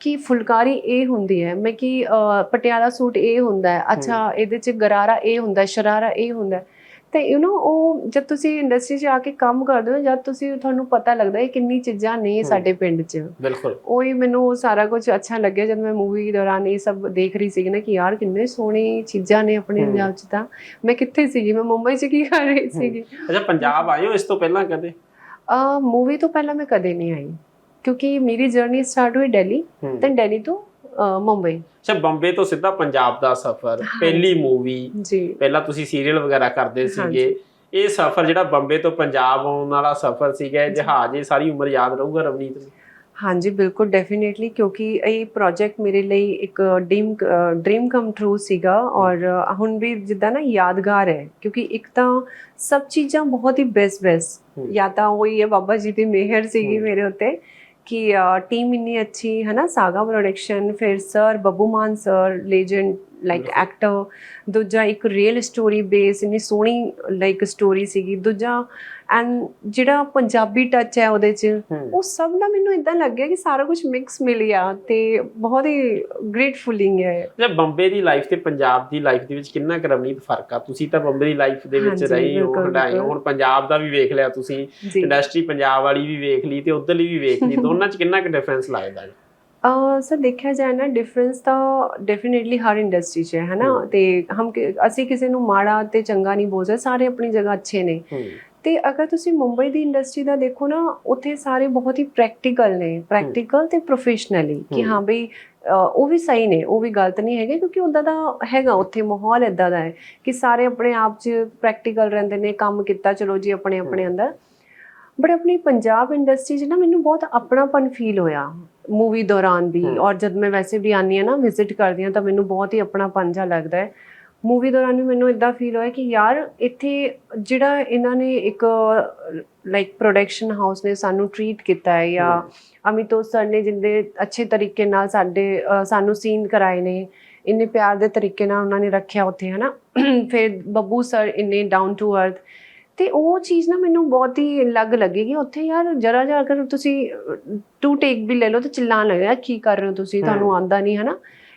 ਕਿ ਫੁਲਕਾਰੀ ਇਹ ਹੁੰਦੀ ਹੈ ਮੈਂ ਕਿ ਪਟਿਆਲਾ ਸੂਟ ਇਹ ਹੁੰਦਾ ਹੈ ਅੱਛਾ ਇਹਦੇ ਚ ਗਰਾਰਾ ਇਹ ਹੁੰਦਾ ਸ਼ਰਾਰਾ ਇਹ ਹੁੰਦਾ ਹੈ। ਤੇ ਯੂ نو ਉਹ ਜਦ ਤੁਸੀਂ ਇੰਡਸਟਰੀ 'ਚ ਆ ਕੇ ਕੰਮ ਕਰਦੇ ਹੋ ਜਦ ਤੁਸੀਂ ਤੁਹਾਨੂੰ ਪਤਾ ਲੱਗਦਾ ਹੈ ਕਿੰਨੀ ਚੀਜ਼ਾਂ ਨੇ। ਸਾਡੇ ਪਿੰਡ 'ਚ। ਬਿਲਕੁਲ। ਉਹੀ ਮੈਨੂੰ ਸਾਰਾ ਕੁਝ ਅੱਛਾ ਲੱਗਿਆ ਜਦ ਮੈਂ ਮੂਵੀ ਦੌਰਾਨ ਇਹ ਸਭ ਦੇਖ ਰਹੀ ਸੀ ਨਾ ਕਿ ਯਾਰ ਕਿੰਨੇ ਸੋਹਣੀ ਚੀਜ਼ਾਂ ਨੇ ਆਪਣੇ। ਪੰਜਾਬ 'ਚ ਤਾਂ। ਮੈਂ ਕਿੱਥੇ ਸੀਗੀ? ਮੈਂ ਮੁੰਬਈ 'ਚ ਕੀ ਕਰ ਰਹੀ ਸੀਗੀ? ਅੱਛਾ ਪੰਜਾਬ ਹੋ ਇਸ ਤੋਂ ਪਹਿਲਾਂ ਕਦੇ? ਆ ਮੂਵੀ ਤੋਂ ਪਹਿਲਾਂ ਮੈਂ ਕਦੇ ਨਹੀਂ ਆਈ। ਕਿਉਂਕਿ ਮੇਰੀ ਜਰਨੀ ਸਟਾਰਟ ਹੋਈ ਦਿੱਲੀ ਤੇ ਦਿੱਲੀ ਤੋਂ ਅ, ਮੁੰਬਈ। ਅੱਛਾ ਬੰਬੇ ਤੋਂ ਸਿੱਧਾ ਪੰਜਾਬ ਦਾ ਸਫ਼ਰ ਪਹਿਲੀ ਮੂਵੀ। ਜੀ। ਪਹਿਲਾਂ ਤੁਸੀਂ ਸੀਰੀਅਲ ਵਗੈਰਾ ਕਰਦੇ ਸੀਗੇ। ਇਹ ਸਫ਼ਰ ਜਿਹੜਾ ਬੰਬੇ ਤੋਂ ਪੰਜਾਬ ਆਉਣ ਵਾਲਾ ਸਫ਼ਰ ਸੀਗਾ ਜਹਾਜ਼ ਇਹ ਸਾਰੀ ਉਮਰ ਯਾਦ ਰਹੂਗਾ ਰਵਨੀਤ ਨੂੰ? ਹਾਂਜੀ ਬਿਲਕੁਲ ਡੈਫੀਨਿਟਲੀ ਕਿਉਂਕਿ ਇਹ ਪ੍ਰੋਜੈਕਟ ਮੇਰੇ ਲਈ ਇੱਕ ਡ੍ਰੀਮ ਡ੍ਰੀਮ ਕਮ ਟਰੂ ਸੀਗਾ ਔਰ ਹੁਣ ਵੀ ਜਿੱਦਾਂ ਨਾ ਯਾਦਗਾਰ ਹੈ ਕਿਉਂਕਿ ਇੱਕ ਤਾਂ ਸਭ ਚੀਜ਼ਾਂ ਬਹੁਤ ਹੀ ਬੈਸਟ ਹਮ। ਜਾਂ ਤਾਂ ਉਹੀ ਹੈ ਬਾਬਾ ਜੀ ਦੀ ਮਿਹਰ ਸੀਗੀ। ਮੇਰੇ ਉੱਤੇ ਕਿ ਟੀਮ ਇੰਨੀ ਅੱਛੀ ਹੈ ਨਾ ਸਾਗਾ ਪ੍ਰੋਡਕਸ਼ਨ ਫਿਰ sir Babbu Maan sir legend like. Actor ਦੂਜਾ ਇੱਕ ਰੀਅਲ ਸਟੋਰੀ ਬੇਸ ਇੰਨੀ ਸੋਹਣੀ ਲਾਈਕ ਸਟੋਰੀ ਸੀਗੀ ਦੂਜਾ ਐਂਡ ਜਿਹੜਾ ਪੰਜਾਬੀ ਟੱਚ ਹੈ ਉਹਦੇ 'ਚ ਉਹ ਸਭ ਨਾ ਮੈਨੂੰ ਇਦਾਂ ਲੱਗਿਆ ਕਿ ਸਾਰਾ ਕੁਝ ਮਿਕਸ ਮਿਲ ਗਿਆ ਤੇ ਬਹੁਤ ਹੀ ਗ੍ਰੇਟ ਫੀਲਿੰਗ ਹੈ ਜੇ ਬੰਬੇ ਦੀ ਲਾਈਫ ਤੇ ਪੰਜਾਬ ਦੀ ਲਾਈਫ ਦੇ ਵਿੱਚ ਕਿੰਨਾ ਕੁ ਰਵਨੀਤ ਫ਼ਰਕ ਆ? ਤੁਸੀਂ ਤਾਂ ਬੰਬੇ ਦੀ ਲਾਈਫ ਦੇ ਵਿੱਚ ਰਹੇ ਹੋ ਹਟਾਏ। ਹੁਣ ਪੰਜਾਬ ਦਾ ਵੀ ਵੇਖ ਲਿਆ ਤੁਸੀਂ ਇੰਡਸਟਰੀ ਪੰਜਾਬ ਵਾਲੀ ਵੀ ਵੇਖ ਲਈ ਤੇ ਉਧਰਲੀ ਵੀ ਵੇਖ ਲਈ <laughs> ਦੋਨਾਂ 'ਚ ਕਿੰਨਾ ਕੁ ਡਿਫਰੈਂਸ ਲੱਗਦਾ ਹੈ ਸਰ ਦੇਖਿਆ ਜਾਏ ਨਾ ਡਿਫਰੈਂਸ ਤਾਂ ਡੈਫੀਨਿਟਲੀ ਹਰ ਇੰਡਸਟਰੀ 'ਚ ਹੈ ਹਨਾ? ਹਮ। ਤੇ ਹਮ ਅਸੀਂ ਕਿਸੇ ਨੂੰ ਮਾੜਾ ਤੇ ਚੰਗਾ ਨਹੀਂ ਬੋਲ ਸਕਦੇ ਸਾਰੇ ਆਪਣੀ ਜਗ੍ਹਾ ਅੱਛੇ ਨੇ। ਤੇ ਅਗਰ ਤੁਸੀਂ ਮੁੰਬਈ ਦੀ ਇੰਡਸਟਰੀ ਦਾ ਦੇਖੋ ਨਾ ਉੱਥੇ ਸਾਰੇ ਬਹੁਤ ਹੀ ਪ੍ਰੈਕਟੀਕਲ ਨੇ ਪ੍ਰੈਕਟੀਕਲ ਤੇ ਪ੍ਰੋਫੈਸ਼ਨਲੀ ਕਿ। ਹਾਂ। ਬਈ ਉਹ ਵੀ ਸਹੀ ਨੇ ਉਹ ਵੀ ਗਲਤ ਨਹੀਂ ਹੈਗੇ ਕਿਉਂਕਿ ਉਦਾਂ ਦਾ ਹੈਗਾ ਉੱਥੇ ਮਾਹੌਲ ਇਦਾਂ ਦਾ ਹੈ ਕਿ ਸਾਰੇ ਆਪਣੇ ਆਪ 'ਚ ਪ੍ਰੈਕਟੀਕਲ ਰਹਿੰਦੇ ਨੇ ਕੰਮ ਕੀਤਾ ਚਲੋ ਜੀ ਆਪਣੇ ਆਪਣੇ ਅੰਦਰ। ਬਟ ਆਪਣੀ ਪੰਜਾਬ ਇੰਡਸਟਰੀ 'ਚ ਨਾ ਮੈਨੂੰ ਬਹੁਤ ਆਪਣਾਪਨ ਫੀਲ ਹੋਇਆ। ਮੂਵੀ ਦੌਰਾਨ ਵੀ। ਔਰ ਜਦ ਮੈਂ ਵੈਸੇ ਵੀ ਆਨੀ ਆ ਨਾ ਵਿਜ਼ਿਟ ਕਰਦੀ ਆ ਤਾਂ ਮੈਨੂੰ ਬਹੁਤ ਹੀ ਆਪਣਾਪਨ ਜਿਹਾ ਲੱਗਦਾ ਹੈ। ਮੂਵੀ ਦੌਰਾਨ ਵੀ ਮੈਨੂੰ ਇਦਾਂ ਫੀਲ ਹੋਇਆ ਕਿ ਯਾਰ ਇੱਥੇ ਜਿਹੜਾ ਇਹਨਾਂ ਨੇ ਇੱਕ ਲਾਈਕ ਪ੍ਰੋਡਕਸ਼ਨ ਹਾਊਸ ਨੇ ਸਾਨੂੰ ਟਰੀਟ ਕੀਤਾ ਹੈ ਜਾਂ ਅਮਿਤੋ ਸਰ ਨੇ ਜਿੰਦੇ ਅੱਛੇ ਤਰੀਕੇ ਨਾਲ ਸਾਡੇ ਸਾਨੂੰ ਸੀਨ ਕਰਾਏ ਨੇ ਇੰਨੇ ਪਿਆਰ ਦੇ ਤਰੀਕੇ ਨਾਲ ਉਹਨਾਂ ਨੇ ਰੱਖਿਆ ਉੱਥੇ ਹਨਾ? <clears throat> ਫਿਰ ਬੱਬੂ ਸਰ ਇੰਨੇ ਡਾਊਨ ਟੂ ਅਰਥ ਤੇ ਉਹ ਚੀਜ਼ ਨਾ ਮੈਨੂੰ ਬਹੁਤ ਹੀ ਅਲੱਗ ਲੱਗੇਗੀ। ਉੱਥੇ ਯਾਰ ਜਰਾ ਜਰਾ ਅਗਰ ਤੁਸੀਂ ਟੂ ਟੇਕ ਵੀ ਲੈ ਲਓ ਤੇ ਚਿল্ਲਾਣ ਲੱਗਿਆ ਕੀ ਕਰ ਰਹੇ ਹੋ ਤੁਸੀਂ? ਤੁਹਾਨੂੰ ਆਂਦਾ ਨਹੀਂ ਹਨਾ?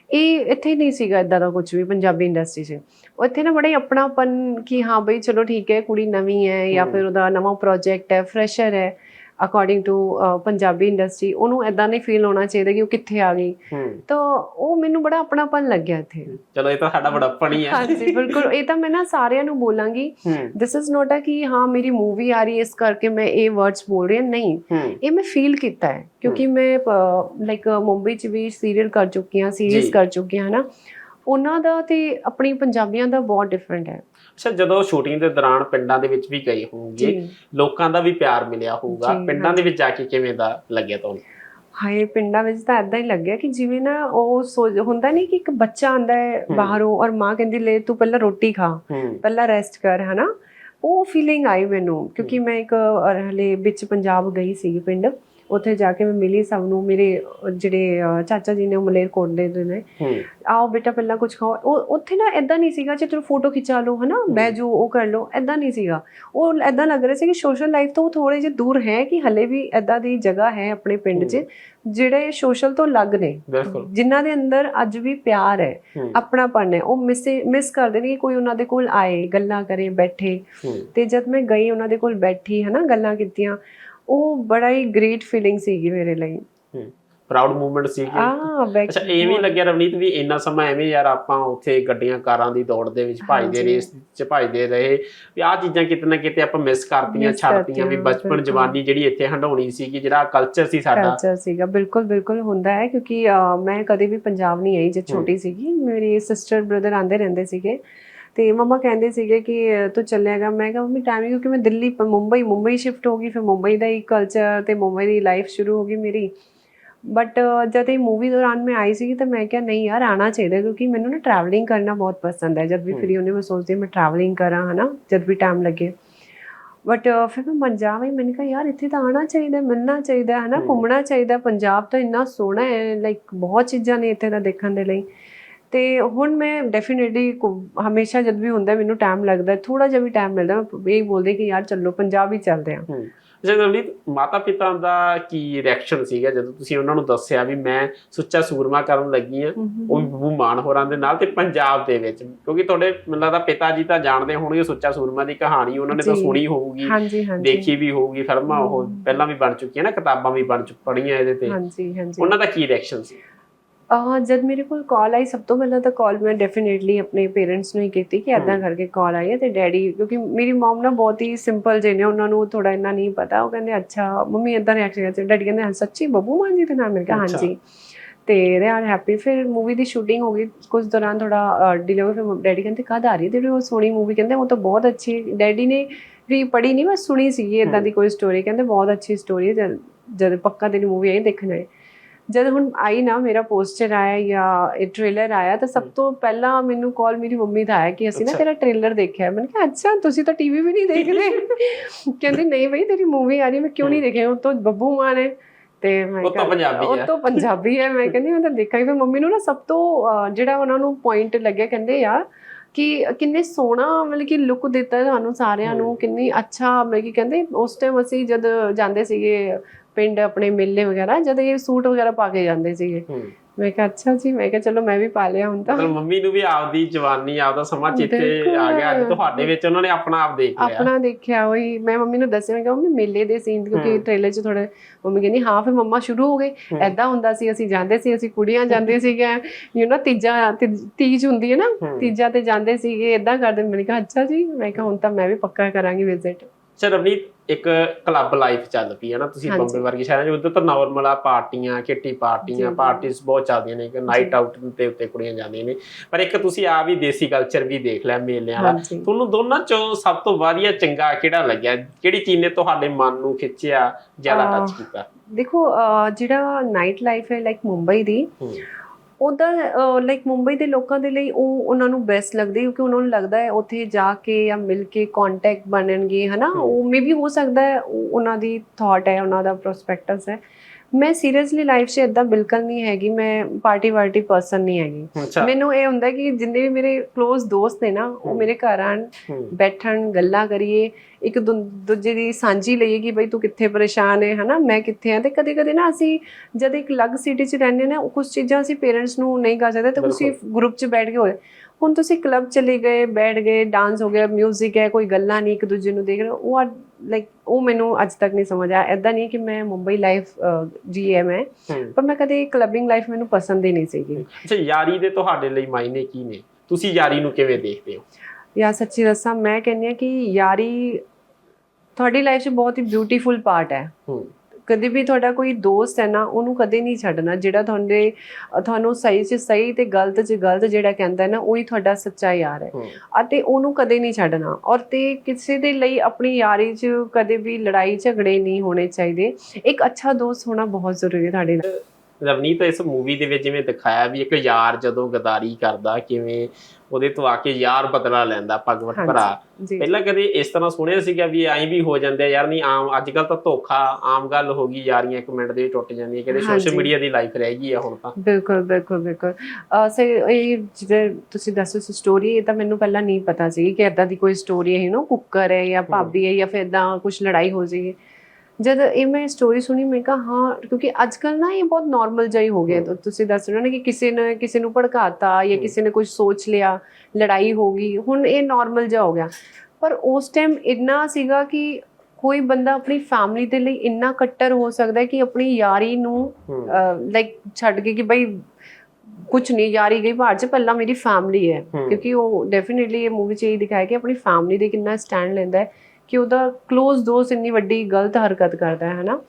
ਇਹ ਇੱਥੇ ਨਹੀਂ ਸੀਗਾ ਇਦਾਂ ਦਾ ਕੁਝ ਵੀ ਪੰਜਾਬੀ ਇੰਡਸਟਰੀ 'ਚ। ਉੱਥੇ ਨਾ ਬੜਾ ਆਪਣਾਪਨ ਕਿ ਹਾਂ ਬਈ ਚਲੋ ਠੀਕ ਹੈ ਕੁੜੀ ਨਵੀਂ ਹੈ ਜਾਂ। ਫਿਰ ਉਹਦਾ ਨਵਾਂ ਪ੍ਰੋਜੈਕਟ ਹੈ ਫਰੈਸ਼ਰ ਹੈ। ਅਕੋਰਡਿੰਗ ਟੂ ਪੰਜਾਬੀ ਇੰਡਸਟਰੀ ਉਹਨੂੰ ਐਦਾਂ ਨਹੀਂ ਫੀਲ ਹੋਣਾ ਚਾਹੀਦਾ ਕਿ ਉਹ ਕਿੱਥੇ ਆ ਗਈ। ਤਾਂ ਉਹ ਮੈਨੂੰ ਬੜਾ ਆਪਣਾਪਨ ਲੱਗਿਆ ਇੱਥੇ। ਚਲੋ ਇਹ ਤਾਂ ਸਾਡਾ ਬੜਾਪਣ ਹੀ ਹੈ। ਹਾਂਜੀ ਬਿਲਕੁਲ। ਇਹ ਤਾਂ ਮੈਂ ਨਾ ਸਾਰਿਆਂ ਨੂੰ ਬੋਲਾਂਗੀ। ਦਿਸ ਇਜ਼ ਨੋਟ ਅ ਕਿ ਹਾਂ ਮੇਰੀ ਮੂਵੀ ਆ ਰਹੀ ਹੈ ਇਸ ਕਰਕੇ ਮੈਂ ਇਹ ਵਰਡਸ ਬੋਲ ਰਹੀ ਹਾਂ। ਨਹੀਂ। ਇਹ ਮੈਂ ਫੀਲ ਕੀਤਾ ਹੈ। ਕਿਉਂਕਿ ਮੈਂ ਲਾਈਕ ਮੁੰਬਈ ਚ ਵੀ ਸੀਰੀਅਲ ਕਰ ਚੁੱਕੀ ਹਾਂ ਸੀਰੀਜ਼। ਕਰ ਚੁੱਕੀ ਹਾਂ ਨਾ? ਉਹਨਾਂ ਦਾ ਤੇ ਆਪਣੀ ਪੰਜਾਬੀਆਂ ਦਾ ਬਹੁਤ ਡਿਫਰੈਂਟ ਹੈ। ਅੱਛਾ ਜਦੋਂ ਸ਼ੂਟਿੰਗ ਦੇ ਦੌਰਾਨ ਪਿੰਡਾਂ ਦੇ ਵਿੱਚ ਵੀ ਗਏ ਹੋਵੋਗੇ ਲੋਕਾਂ ਦਾ ਵੀ ਪਿਆਰ ਮਿਲਿਆ ਹੋਊਗਾ। ਪਿੰਡਾਂ ਦੇ ਵਿੱਚ ਜਾ ਕੇ ਕਿਵੇਂ ਦਾ ਲੱਗਿਆ ਤੁਹਾਨੂੰ? ਹਾਏ ਪਿੰਡਾਂ ਵਿੱਚ ਤਾਂ ਐਦਾਂ ਹੀ ਲੱਗਿਆ ਕਿ ਜਿਵੇਂ ਨਾ ਉਹ ਹੁੰਦਾ ਨਹੀਂ ਕਿ ਇੱਕ ਬੱਚਾ ਆਂਦਾ ਹੈ। ਬਾਹਰੋਂ ਔਰ ਮਾਂ ਕਹਿੰਦੀ ਲੈ ਤੂੰ ਪਹਿਲਾਂ ਰੋਟੀ ਖਾ ਪਹਿਲਾਂ ਰੈਸਟ ਕਰ ਹਨਾ? ਉਹ ਫੀਲਿੰਗ ਆਈ ਮੈਨੂੰ ਕਿਉਂਕਿ ਮੈਂ ਇੱਕ ਹਲੇ ਵਿੱਚ ਪੰਜਾਬ ਗਈ ਸੀ ਪਿੰਡ। ਉੱਥੇ ਜਾ ਕੇ ਮੈਂ ਮਿਲੀ ਸਭ ਨੂੰ ਮੇਰੇ ਜਿਹੜੇ ਚਾਚਾ ਜੀ ਨੇ ਉਹ ਮਲੇਰਕੋਟਲੇ ਦੇ ਨੇ। ਆਓ ਬੇਟਾ ਪਹਿਲਾਂ ਕੁਝ ਖਾਓ। ਉਹ ਉੱਥੇ ਨਾ ਐਦਾਂ ਨਹੀਂ ਸੀਗਾ ਕਿ ਚਲੋ ਫੋਟੋ ਖਿਚਾ ਲਓ ਹਨਾ ਬਹਿ ਜਾਓ ਉਹ ਕਰ ਲਓ ਐਦਾਂ ਨਹੀਂ ਸੀਗਾ। ਉਹ ਐਦਾਂ ਲੱਗ ਰਿਹਾ ਸੀ ਕਿ ਸੋਸ਼ਲ ਲਾਈਫ ਤੋਂ ਥੋੜੇ ਜਿਹਾ ਦੂਰ ਹੈ ਕਿ ਹਲੇ ਵੀ ਐਦਾਂ ਦੀ ਜਗ੍ਹਾ ਹੈ ਆਪਣੇ ਪਿੰਡ 'ਚ ਜਿਹੜੇ ਸੋਸ਼ਲ ਤੋਂ ਅਲੱਗ ਨੇ। ਜਿਨ੍ਹਾਂ ਦੇ ਅੰਦਰ ਅੱਜ ਵੀ ਪਿਆਰ ਹੈ ਆਪਣਾਪਨ ਹੈ। ਉਹ ਮਿਸ ਮਿਸ ਕਰਦੇ ਨੇ ਕਿ ਕੋਈ ਉਹਨਾਂ ਦੇ ਕੋਲ ਆਏ ਗੱਲਾਂ ਕਰੇ ਬੈਠੇ। ਤੇ ਜਦ ਮੈਂ ਗਈ ਉਹਨਾਂ ਦੇ ਕੋਲ ਬੈਠੀ ਹਨਾ ਗੱਲਾਂ ਕੀਤੀਆਂ ਉਹ ਬੜਾ ਹੀ ਗ੍ਰੇਟ ਫੀਲਿੰਗ ਸੀਗੀ ਮੇਰੇ ਲਈ। ਪ੍ਰਾਊਡ ਮੂਵਮੈਂਟ ਸੀ ਕਿ ਅੱਛਾ ਇਹ ਵੀ ਲੱਗਿਆ ਰਵਨੀਤ ਵੀ ਇੰਨਾ ਸਮਾਂ ਐਵੇਂ ਯਾਰ ਆਪਾਂ ਉੱਥੇ ਗੱਡੀਆਂ ਕਾਰਾਂ ਦੀ ਦੌੜ ਦੇ ਵਿੱਚ ਭਜਦੇ। ਰੇਸ ਚ ਭਜਦੇ ਰਹੇ। ਵੀ ਆਹ ਚੀਜ਼ਾਂ ਕਿਤੇ ਨਾ ਕਿਤੇ ਆਪਾਂ ਮਿਸ ਕਰਤੀਆਂ ਛੱਡਤੀਆਂ ਵੀ ਬਚਪਨ। ਜਵਾਨੀ ਜਿਹੜੀ ਇੱਥੇ ਹੰਡਾਉਣੀ ਸੀ ਕਿ ਜਿਹੜਾ ਕਲਚਰ ਸੀ ਸਾਡਾ। ਕਲਚਰ ਸੀਗਾ ਬਿਲਕੁਲ ਬਿਲਕੁਲ ਹੁੰਦਾ ਹੈ ਕਿਉਂਕਿ ਮੈਂ ਕਦੇ ਵੀ ਪੰਜਾਬ ਨਹੀਂ ਆਈ ਜਦ ਛੋਟੀ ਸੀਗੀ। ਮੇਰੀ ਸਿਸਟਰ ਬ੍ਰਦਰ ਆਂਦੇ ਰਹਿੰਦੇ ਸੀਗੇ। ਤੇ ਮਮਾ ਕਹਿੰਦੇ ਸੀਗੇ ਕਿ ਤੂੰ ਚੱਲੇਗਾ। ਮੈਂ ਕਿਹਾ ਮੰਮੀ ਟਾਈਮ ਕਿਉਂਕਿ ਮੈਂ ਦਿੱਲੀ ਮੁੰਬਈ ਮੁੰਬਈ ਸ਼ਿਫਟ ਹੋ ਗਈ। ਫਿਰ ਮੁੰਬਈ ਦਾ ਹੀ ਕਲਚਰ ਤੇ ਮੁੰਬਈ ਦੀ ਲਾਈਫ ਸ਼ੁਰੂ ਹੋ ਗਈ ਮੇਰੀ। ਬਟ ਜਦ ਇਹ ਮੂਵੀ ਦੌਰਾਨ ਮੈਂ ਆਈ ਸੀ ਤਾਂ ਮੈਂ ਕਿਹਾ ਨਹੀਂ ਯਾਰ ਆਣਾ ਚਾਹੀਦਾ ਕਿਉਂਕਿ ਮੈਨੂੰ ਨਾ ਟਰੈਵਲਿੰਗ ਕਰਨਾ ਬਹੁਤ ਪਸੰਦ ਹੈ। ਜਦ ਵੀ। ਫ੍ਰੀ ਹੁੰਦੀ ਮੈਂ ਸੋਚਦੀ ਮੈਂ ਟਰੈਵਲਿੰਗ ਕਰਾਂ ਹਨਾ ਜਦ ਵੀ ਟਾਈਮ ਲੱਗੇ। ਬਟ ਫਿਰ ਮੈਂ ਪੰਜਾਬ ਆਈ ਮੈਨੂੰ ਕਿਹਾ ਯਾਰ ਇੱਥੇ ਤਾਂ ਆਣਾ ਚਾਹੀਦਾ ਮਿਲਣਾ ਚਾਹੀਦਾ ਹੈ ਨਾ ਹਮ। ਘੁੰਮਣਾ ਚਾਹੀਦਾ ਪੰਜਾਬ ਤਾਂ ਇੰਨਾ ਸੋਹਣਾ ਹੈ ਲਾਈਕ ਬਹੁਤ ਚੀਜ਼ਾਂ ਨੇ ਇੱਥੇ ਦਾ ਦੇਖਣ ਦੇ ਲਈ। ਤੇ ਹੁਣ ਮੈਂ ਡੈਫੀਨਿਟਲੀ ਹਮੇਸ਼ਾ ਜਦ ਵੀ ਹੁੰਦਾ ਮੈਨੂੰ ਟਾਈਮ ਲੱਗਦਾ ਥੋੜਾ ਜਿਹਾ ਵੀ ਟਾਈਮ ਮਿਲਦਾ ਮੈਂ ਇਹ ਬੋਲਦੇ ਕਿ ਯਾਰ ਚੱਲੋ ਪੰਜਾਬ ਹੀ ਚੱਲਦੇ ਆ ਰਵਨੀਤ ਮਾਤਾ ਪਿਤਾ ਦਾ ਕੀ ਰਿਐਕਸ਼ਨ ਸੀਗਾ ਜਦੋਂ ਤੁਸੀਂ ਉਹਨਾਂ ਨੂੰ ਦੱਸਿਆ ਵੀ ਮੈਂ ਸੁੱਚਾ ਸੂਰਮਾ ਕਰਨ ਲੱਗੀ ਆ ਉਹ ਵੀ ਬੱਬੂ ਮਾਨ ਹੋਰਾਂ ਦੇ ਨਾਲ ਤੇ ਪੰਜਾਬ ਦੇ ਵਿੱਚ। ਕਿਉਂਕਿ ਤੁਹਾਡੇ ਮੈਨੂੰ ਲੱਗਦਾ ਪਿਤਾ ਜੀ ਤਾਂ ਜਾਣਦੇ ਹੋਣਗੇ ਸੁੱਚਾ ਸੂਰਮਾ ਦੀ ਕਹਾਣੀ ਉਹਨਾਂ ਨੇ ਤਾਂ। ਸੁਣੀ ਹੋਊਗੀ ਦੇਖੀ ਵੀ ਹੋਊਗੀ ਫਿਲਮਾਂ ਉਹ। ਪਹਿਲਾਂ ਵੀ ਬਣ ਚੁੱਕੀਆਂ ਨਾ ਕਿਤਾਬਾਂ ਵੀ ਬਣ ਚੁੱਕ ਪੜੀਆਂ ਇਹਦੇ ਤੇ। ਹਾਂਜੀ ਹਾਂਜੀ। ਉਹਨਾਂ ਦਾ ਕੀ ਰਿਐਕਸ਼ਨ ਸੀ? ਜਦ ਮੇਰੇ ਕੋਲ ਕਾਲ ਆਈ ਸਭ ਤੋਂ ਪਹਿਲਾਂ ਤਾਂ ਕਾਲ ਮੈਂ ਡੈਫੀਨਿਟਲੀ ਆਪਣੇ ਪੇਰੈਂਟਸ ਨੂੰ ਹੀ ਕੀਤੀ ਕਿ ਐਦਾਂ। ਕਰਕੇ ਕਾਲ ਆਈ ਹੈ ਤੇ ਡੈਡੀ ਕਿਉਂਕਿ ਮੇਰੀ ਮਮ ਨਾ ਬਹੁਤ ਹੀ ਸਿੰਪਲ ਜਿਹੇ ਨੇ ਉਹਨਾਂ ਨੂੰ ਥੋੜਾ ਇੰਨਾ ਨਹੀਂ ਪਤਾ। ਉਹ ਕਹਿੰਦੇ ਅੱਛਾ ਮੰਮੀ ਐਦਾਂ ਰਿਐਕਸ਼ਨ ਕਰਦੇ ਡੈਡੀ ਕਹਿੰਦੇ ਹਾਂ ਸੱਚੀ? ਬੱਬੂ ਮਾਨ ਜੀ ਦੇ ਨਾਲ? ਮੈਂ ਕਿਹਾ ਅੱਛਾ। ਹਾਂਜੀ। ਤੇ ਦੇ ਆਰ ਹੈਪੀ ਫਿਰ ਮੂਵੀ ਦੀ ਸ਼ੂਟਿੰਗ ਹੋ ਗਈ। ਕੁਝ ਦੌਰਾਨ ਥੋੜਾ ਡਿਲੇ ਹੋ ਗਿਆ ਫਿਰ ਡੈਡੀ ਕਹਿੰਦੇ ਕਦ ਆ ਰਹੀ ਹੈ ਤੇਰੀ ਉਹ ਸੋਹਣੀ ਮੂਵੀ ਕਹਿੰਦੇ ਉਹ ਤਾਂ ਬਹੁਤ ਅੱਛੀ ਡੈਡੀ ਨੇ ਵੀ ਪੜ੍ਹੀ ਨਹੀਂ ਬਸ ਸੁਣੀ ਸੀਗੀ ਇਦਾਂ ਦੀ ਕੋਈ ਸਟੋਰੀ ਕਹਿੰਦੇ ਬਹੁਤ ਅੱਛੀ ਸਟੋਰੀ ਹੈ। ਜਦ- ਪੱਕਾ ਤੇਰੀ ਮੂਵੀ ਆਈ ਦੇਖਣ ਜਾਏ ਜਦ ਹੁਣ ਆਈ ਨਾ ਮੇਰਾ ਪੋਸਟਰ ਆਇਆ ਜਾਂ ਇਹ ਟ੍ਰੇਲਰ ਆਇਆ ਤਾਂ ਸਭ ਤੋਂ ਪਹਿਲਾਂ ਮੈਨੂੰ ਕਾਲ ਮੇਰੀ ਮੰਮੀ ਦਾ ਆਇਆ ਕਿ ਅਸੀਂ ਨਾ। ਤੇਰਾ ਟ੍ਰੇਲਰ ਦੇਖਿਆ। ਮੈਂ ਕਿਹਾ ਅੱਛਾ ਤੁਸੀਂ ਤਾਂ ਟੀਵੀ ਵੀ ਨਹੀਂ ਦੇਖਦੇ। <laughs> ਕਹਿੰਦੇ ਨਹੀਂ ਬਈ ਤੇਰੀ ਮੂਵੀ ਆ ਰਹੀ ਮੈਂ ਕਿਉਂ ਨਹੀਂ ਦੇਖਿਆ? ਉਹ ਤਾਂ ਬੱਬੂ ਮਾਨ ਹੈ ਤੇ ਮੈਂ ਉਹ ਤਾਂ ਪੰਜਾਬੀ ਉਹ ਹੈ। ਤਾਂ ਪੰਜਾਬੀ ਹੈ। ਮੈਂ ਕਹਿੰਦੀ ਮੈਂ ਤਾਂ ਦੇਖਾਂਗੀ। ਫਿਰ ਮੰਮੀ ਨੂੰ ਨਾ ਸਭ ਤੋਂ ਜਿਹੜਾ ਉਹਨਾਂ ਨੂੰ ਪੁਆਇੰਟ ਲੱਗਿਆ ਕਹਿੰਦੇ ਯਾਰ ਕਿ ਕਿੰਨੇ ਸੋਹਣਾ ਮਤਲਬ ਕਿ ਲੁੱਕ ਦਿੱਤਾ ਤੁਹਾਨੂੰ ਸਾਰਿਆਂ ਨੂੰ। ਕਿੰਨੀ ਅੱਛਾ ਮਤਲਬ ਕਿ ਕਹਿੰਦੇ ਉਸ ਟਾਈਮ ਅਸੀਂ ਜਦ ਜਾਂਦੇ ਸੀਗੇ ਪਿੰਡ ਆਪਣੇ ਮੇਲੇ ਵਗੈਰਾ ਜਦ ਇਹ ਸੂਟ ਵਗੈਰਾ ਪਾ ਕੇ ਜਾਂਦੇ ਸੀਗੇ। ਮੈਂ ਕਿਹਾ ਅੱਛਾ ਜੀ ਮੈਂ ਕਿਹਾ ਚਲੋ ਮੈਂ ਵੀ ਪਾ ਲਿਆ ਹੁਣ ਤਾਂ। ਮਤਲਬ ਮੰਮੀ ਨੂੰ ਵੀ ਆਪਦੀ ਜਵਾਨੀ ਆਪਦਾ ਸਮਾਂ ਚੇਤੇ। ਆ ਗਿਆ। ਅੱਜ ਤੁਹਾਡੇ ਵਿੱਚ ਉਹਨਾਂ ਨੇ ਆਪਣਾ ਆਪ ਦੇਖ ਲਿਆ। ਆਪਣਾ ਦੇਖਿਆ ਉਹੀ ਮੈਂ ਮੰਮੀ ਨੂੰ ਦੱਸਿਆ ਮੈਂ ਕਿਹਾ ਮੰਮੀ ਮੇਲੇ ਦੇ ਸੀਨ ਕਿਉਂਕਿ। ਟ੍ਰੇਲਰ 'ਚ ਥੋੜਾ ਮੰਮੀ ਕਹਿੰਦੀ ਹਾਂ ਫਿਰ ਮੰਮਾ ਸ਼ੁਰੂ ਹੋ ਗਏ। ਐਦਾਂ ਹੁੰਦਾ ਸੀ ਅਸੀਂ ਜਾਂਦੇ ਸੀ ਅਸੀਂ ਕੁੜੀਆਂ ਜਾਂਦੇ ਸੀਗੇ ਯੂ نو ਤੀਜਾ ਤੀਜ ਹੁੰਦੀ ਹੈ ਨਾ। ਤੀਜਾ ਤੇ ਜਾਂਦੇ ਸੀਗੇ ਐਦਾਂ ਕਰਦੇ। ਮੈਂ ਕਿਹਾ ਅੱਛਾ ਜੀ ਮੈਂ ਕਿਹਾ ਹੁਣ ਤਾਂ ਮੈਂ ਵੀ ਪੱਕਾ ਕਰਾਂਗੀ ਵਿਜ਼ਿਟ ਅੱਛਾ ਰਵਨੀਤ ਇੱਕ ਕਲੱਬ ਲਾਈਫ ਚੱਲ ਪਈ ਹੈ ਨਾ ਤੁਸੀਂ। ਬੰਬੇ ਵਰਗੇ ਸ਼ਹਿਰਾਂ 'ਚ ਉਧਰ ਤਾਂ ਨਾਰਮਲ ਆ ਪਾਰਟੀਆਂ ਕਿੱਟੀ ਪਾਰਟੀਆਂ ਜੀ। ਪਾਰਟੀਆਂ ਬਹੁਤ ਚੱਲਦੀਆਂ ਨੇ ਕਿ ਨਾਈਟ ਆਊਟ ਦੇ ਉੱਤੇ ਕੁੜੀਆਂ ਜਾਂਦੀਆਂ ਨੇ। ਪਰ ਇੱਕ ਤੁਸੀਂ ਆ ਵੀ ਦੇਸੀ ਕਲਚਰ ਵੀ ਦੇਖ ਲਿਆ ਮੇਲਿਆਂ ਹਾਂਜੀ। ਤੁਹਾਨੂੰ ਦੋਨਾਂ ਚੋਂ ਸਭ ਤੋਂ ਵਧੀਆ ਚੰਗਾ ਕਿਹੜਾ ਲੱਗਿਆ? ਕਿਹੜੀ ਚੀਜ਼ ਨੇ ਤੁਹਾਡੇ ਮਨ ਨੂੰ ਖਿੱਚਿਆ ਜ਼ਿਆਦਾ ਟੱਚ ਕੀਤਾ? ਦੇਖੋ ਜਿਹੜਾ ਨਾਈਟ ਲਾਈਫ ਹੈ ਲਾਈਕ ਮੁੰਬਈ ਦੀ ਉਹਦਾ ਲਾਈਕ ਮੁੰਬਈ ਦੇ ਲੋਕਾਂ ਦੇ ਲਈ ਉਹ ਉਹਨਾਂ ਨੂੰ ਬੈਸਟ ਲੱਗਦੀ ਕਿਉਂਕਿ ਉਹਨਾਂ ਨੂੰ ਲੱਗਦਾ ਹੈ ਉੱਥੇ ਜਾ ਕੇ ਜਾਂ ਮਿਲ ਕੇ ਕੰਟੈਕਟ ਬਣਨਗੇ ਹਨਾ। ਉਹ ਮੇਬੀ ਹੋ ਸਕਦਾ ਹੈ ਉਹ- ਉਹਨਾਂ ਦੀ ਥਾਟ ਹੈ ਉਹਨਾਂ ਦਾ ਪ੍ਰੋਸਪੈਕਟਸ ਹੈ ਮੈਂ ਸੀਰੀਅਸਲੀ ਲਾਈਫ 'ਚ ਇਦਾਂ ਬਿਲਕੁਲ ਨਹੀਂ ਹੈਗੀ ਮੈਂ ਪਾਰਟੀ ਵਾਰਟੀ ਪਰਸਨ ਨਹੀਂ ਹੈਗੀ। ਮੈਨੂੰ ਇਹ ਹੁੰਦਾ ਕਿ ਜਿੰਨੇ ਵੀ ਮੇਰੇ ক্লোਜ਼ ਦੋਸਤ ਨੇ ਨਾ ਉਹ। ਮੇਰੇ ਘਰ ਆਣ ਹੂੰ। ਬੈਠਣ ਗੱਲਾਂ ਕਰੀਏ ਇੱਕ ਦੂਜੇ ਦੀ ਸਾਂਝੀ ਲਈਏ ਕਿ ਬਈ ਤੂੰ ਕਿੱਥੇ ਪਰੇਸ਼ਾਨ ਹੈ ਹਨਾ ਮੈਂ ਕਿੱਥੇ ਆ ਤੇ ਕਦੇ ਕਦੇ ਨਾ ਅਸੀਂ ਜਦ ਇੱਕ ਅਲੱਗ ਸਿਟੀ 'ਚ ਰਹਿੰਦੇ ਨਾ ਕੁਝ ਚੀਜ਼ਾਂ ਅਸੀਂ ਪੇਰੈਂਟਸ ਨੂੰ ਨਹੀਂ ਕਰ ਸਕਦੇ ਤੇ ਤੁਸੀਂ ਗਰੁੱਪ 'ਚ ਬੈਠ ਕੇ ਹੋਏ। ਹੁਣ ਤੁਸੀਂ ਕਲੱਬ ਚਲੇ ਗਏ ਬੈਠ ਗਏ ਡਾਂਸ ਹੋ ਗਿਆ 뮤직 ਹੈ ਕੋਈ ਗੱਲਾਂ ਨਹੀਂ ਇੱਕ ਦੂਜੇ ਨੂੰ ਦੇਖ ਰਹੇ ਉਹ ਲਾਈਕ ਉਹ ਮੈਨੂੰ ਅੱਜ ਤੱਕ ਨਹੀਂ ਸਮਝ ਆਇਆ। ਐਦਾਂ ਨਹੀਂ ਕਿ ਮੈਂ ਮੁੰਬਈ ਲਾਈਫ ਜੀ ਹੈ ਪਰ ਮੈਂ ਕਦੇ ਕਲੱਬਿੰਗ ਲਾਈਫ ਮੈਨੂੰ ਪਸੰਦ ਹੀ ਨਹੀਂ ਸੀਗੀ। ਅੱਛਾ ਯਾਰੀ ਦੇ ਤੁਹਾਡੇ ਲਈ ਮਾਇਨੇ ਕੀ ਨੇ? ਤੁਸੀਂ ਯਾਰੀ ਨੂੰ ਕਿਵੇਂ ਦੇਖਦੇ ਹੋ? ਯਾ ਸੱਚੀ ਦੱਸਾਂ ਮੈਂ ਕਹਿੰਦੀ ਹਾਂ ਕਿ ਯਾਰੀ ਤੁਹਾਡੀ ਲਾਈਫ 'ਚ ਬਹੁਤ ਹੀ ਬਿਊਟੀਫੁਲ ਪਾਰਟ ਹੈ। ਹੂੰ। ਕਦੇ ਵੀ ਤੁਹਾਡਾ ਕੋਈ ਦੋਸਤ ਹੈ ਨਾ ਉਹਨੂੰ ਕਦੇ ਨਹੀਂ ਛੱਡਣਾ ਜਿਹੜਾ ਤੁਹਾਡੇ ਤੁਹਾਨੂੰ ਸਹੀ 'ਚ ਸਹੀ ਤੇ ਗਲਤ 'ਚ ਗਲਤ ਜਿਹੜਾ ਕਹਿੰਦਾ ਹੈ ਨਾ ਉਹੀ ਤੁਹਾਡਾ ਸੱਚਾ ਯਾਰ ਹੈ। ਹੂੰ। ਅਤੇ ਉਹਨੂੰ ਕਦੇ ਨਹੀਂ ਛੱਡਣਾ। ਔਰ ਤੇ ਕਿਸੇ ਦੇ ਲਈ ਆਪਣੀ ਯਾਰੀ 'ਚ ਕਦੇ ਵੀ ਲੜਾਈ ਝਗੜੇ ਨਹੀਂ ਹੋਣੇ ਚਾਹੀਦੇ। ਇੱਕ ਅੱਛਾ ਦੋਸਤ ਹੋਣਾ ਬਹੁਤ ਜ਼ਰੂਰੀ ਹੈ ਤੁਹਾਡੇ ਲਈ ਰਵਨੀਤ ਇਸ ਮੂਵੀ ਦੇ ਵਿੱਚ ਜਿਵੇਂ ਦਿਖਾਇਆ ਵੀ ਇੱਕ ਯਾਰ ਜਦੋਂ ਗਦਾਰੀ ਕਰਦਾ ਕਿਵੇਂ ਉਹਦੇ ਤੋਂ ਆ ਕੇ ਯਾਰ ਬਦਲਾ ਲੈਂਦਾ ਭਗਵਤ। ਭਰਾ। ਪਹਿਲਾਂ ਕਦੇ ਇਸ ਤਰ੍ਹਾਂ ਸੁਣਿਆ ਸੀਗਾ ਵੀ ਐਂ ਵੀ ਹੋ ਜਾਂਦੇ ਯਾਰ ਨਹੀਂ ਆਮ ਅੱਜ ਕੱਲ ਤਾਂ ਧੋਖਾ ਆਮ ਗੱਲ ਹੋ ਗਈ ਯਾਰੀਆਂ ਇੱਕ ਮਿੰਟ ਦੇ ਟੁੱਟ ਜਾਂਦੀਆਂ ਕਹਿੰਦੇ ਸੋਸ਼ਲ। ਮੀਡੀਆ ਦੀ ਲਾਈਫ ਰਹਿ ਗਈ ਆ ਹੁਣ ਤਾਂ। ਬਿਲਕੁਲ ਬਿਲਕੁਲ ਬਿਲਕੁਲ। ਸੇ ਇਹ ਜਿਹੜੇ ਤੁਸੀਂ ਦੱਸੋ ਸੀ ਸਟੋਰੀ ਇਹ ਤਾਂ ਮੈਨੂੰ ਪਹਿਲਾਂ ਨਹੀਂ ਪਤਾ ਸੀ ਕਿ ਇਦਾਂ ਦੀ ਕੋਈ ਸਟੋਰੀ ਹੈ ਯੂ نو ਕੁੱਕਰ ਹੈ ਜਾਂ ਭਾਬੀ ਹੈ ਜਾਂ ਫਿਰ ਇਦਾਂ ਕੁਝ ਲੜਾਈ ਹੋ ਜਾਏਗੀ ਜਦ ਇਹ ਮੈਂ ਸਟੋਰੀ ਸੁਣੀ ਮੈਂ ਕਿਹਾ ਹਾਂ ਕਿਉਂਕਿ ਅੱਜ ਕੱਲ ਨਾ ਇਹ ਬਹੁਤ ਨਾਰਮਲ ਜਿਹਾ ਹੀ ਗਿਆ। ਤਾਂ ਤੁਸੀਂ ਦੱਸ ਰਹੇ ਹੋ ਨਾ ਕਿ ਕਿਸੇ ਨੇ ਕਿਸੇ ਨੂੰ ਭੜਕਾਤਾ ਜਾਂ। ਕਿਸੇ ਨੇ ਕੁਝ ਸੋਚ ਲਿਆ ਲੜਾਈ ਹੋ ਗਈ ਹੁਣ ਇਹ ਨਾਰਮਲ ਜਿਹਾ ਹੋ ਗਿਆ। ਪਰ ਉਸ ਟਾਈਮ ਇੰਨਾ ਸੀਗਾ ਕਿ ਕੋਈ ਬੰਦਾ ਆਪਣੀ ਫੈਮਿਲੀ ਦੇ ਲਈ ਇੰਨਾ ਕੱਟਰ ਹੋ ਸਕਦਾ ਹੈ ਕਿ ਆਪਣੀ ਯਾਰੀ ਨੂੰ ਲਾਈਕ ਛੱਡ ਕੇ ਕਿ ਬਈ ਕੁਝ ਨਹੀਂ ਯਾਰੀ ਗਈ ਬਾਹਰ ਚ ਪਹਿਲਾਂ ਮੇਰੀ ਫੈਮਿਲੀ ਹੈ। ਕਿਉਂਕਿ ਉਹ ਡੈਫੀਨਿਟਲੀ ਇਹ ਮੂਵੀ ਚ ਇਹ ਦਿਖਾਇਆ ਕਿ ਆਪਣੀ ਫੈਮਿਲੀ ਦੇ ਕਿੰਨਾ ਸਟੈਂਡ ਲੈਂਦਾ ਹੈ। ਕਿ ਉਹਦਾ ক্লোਜ਼ ਦੋਸਤ ਇੰਨੀ ਵੱਡੀ ਗਲਤ ਹਰਕਤ ਕਰਦਾ ਹੈ ਹਨਾ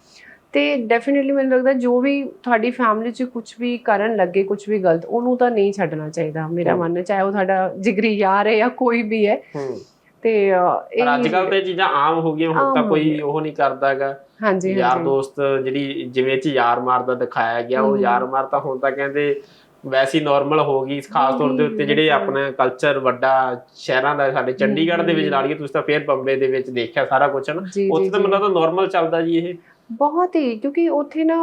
ਤੇ ਡੈਫੀਨਿਟਲੀ ਮੈਨੂੰ ਲੱਗਦਾ ਜੋ ਵੀ ਤੁਹਾਡੀ ਫੈਮਿਲੀ 'ਚ ਕੁਝ ਵੀ ਕਰਨ ਲੱਗੇ ਕੁਝ ਵੀ ਗਲਤ ਉਹਨੂੰ ਤਾਂ ਨਹੀਂ ਛੱਡਣਾ ਚਾਹੀਦਾ ਮੇਰਾ। ਮੰਨਣਾ ਚਾਹੇ ਉਹ ਤੁਹਾਡਾ ਜਿਗਰੀ ਯਾਰ ਹੈ ਜਾਂ ਕੋਈ ਵੀ ਹੈ ਤੇ ਪਰ ਅੱਜ ਇਹ ਕੱਲ ਤੇ ਇਹ ਚੀਜ਼ਾਂ ਆਮ ਹੋ ਗਈਆਂ ਹੁਣ ਤਾਂ ਕੋਈ। ਉਹ ਨਹੀਂ ਕਰਦਾਗਾ ਹਾਂਜੀ ਯਾਰ ਦੋਸਤ ਜਿਹੜੀ ਜਿਵੇਂ ਚ ਯਾਰ ਮਾਰਦਾ ਦਿਖਾਇਆ ਗਿਆ ਉਹ। ਯਾਰ ਮਾਰ ਤਾਂ ਹੁਣ ਤਾਂ ਕਹਿੰਦੇ ਵੈਸੀ ਨਾਰਮਲ ਹੋ ਗਈ ਖਾਸ ਤੌਰ ਦੇ ਉੱਤੇ ਜਿਹੜੇ। ਆਪਣਾ ਕਲਚਰ ਵੱਡਾ ਸ਼ਹਿਰਾਂ ਦਾ ਸਾਡੇ ਚੰਡੀਗੜ੍ਹ ਦੇ ਵਿੱਚ। ਲਾ ਲਈਏ ਤੁਸੀਂ ਤਾਂ ਫੇਰ ਬੰਬੇ ਦੇ ਵਿੱਚ ਦੇਖਿਆ ਸਾਰਾ ਕੁਝ ਨਾ ਜੀ ਉੱਥੇ ਤਾਂ। ਮੈਨੂੰ ਲੱਗਦਾ ਨਾਰਮਲ ਚੱਲਦਾ ਜੀ ਇਹ ਬਹੁਤ ਹੀ ਕਿਉਂਕਿ ਉੱਥੇ ਨਾ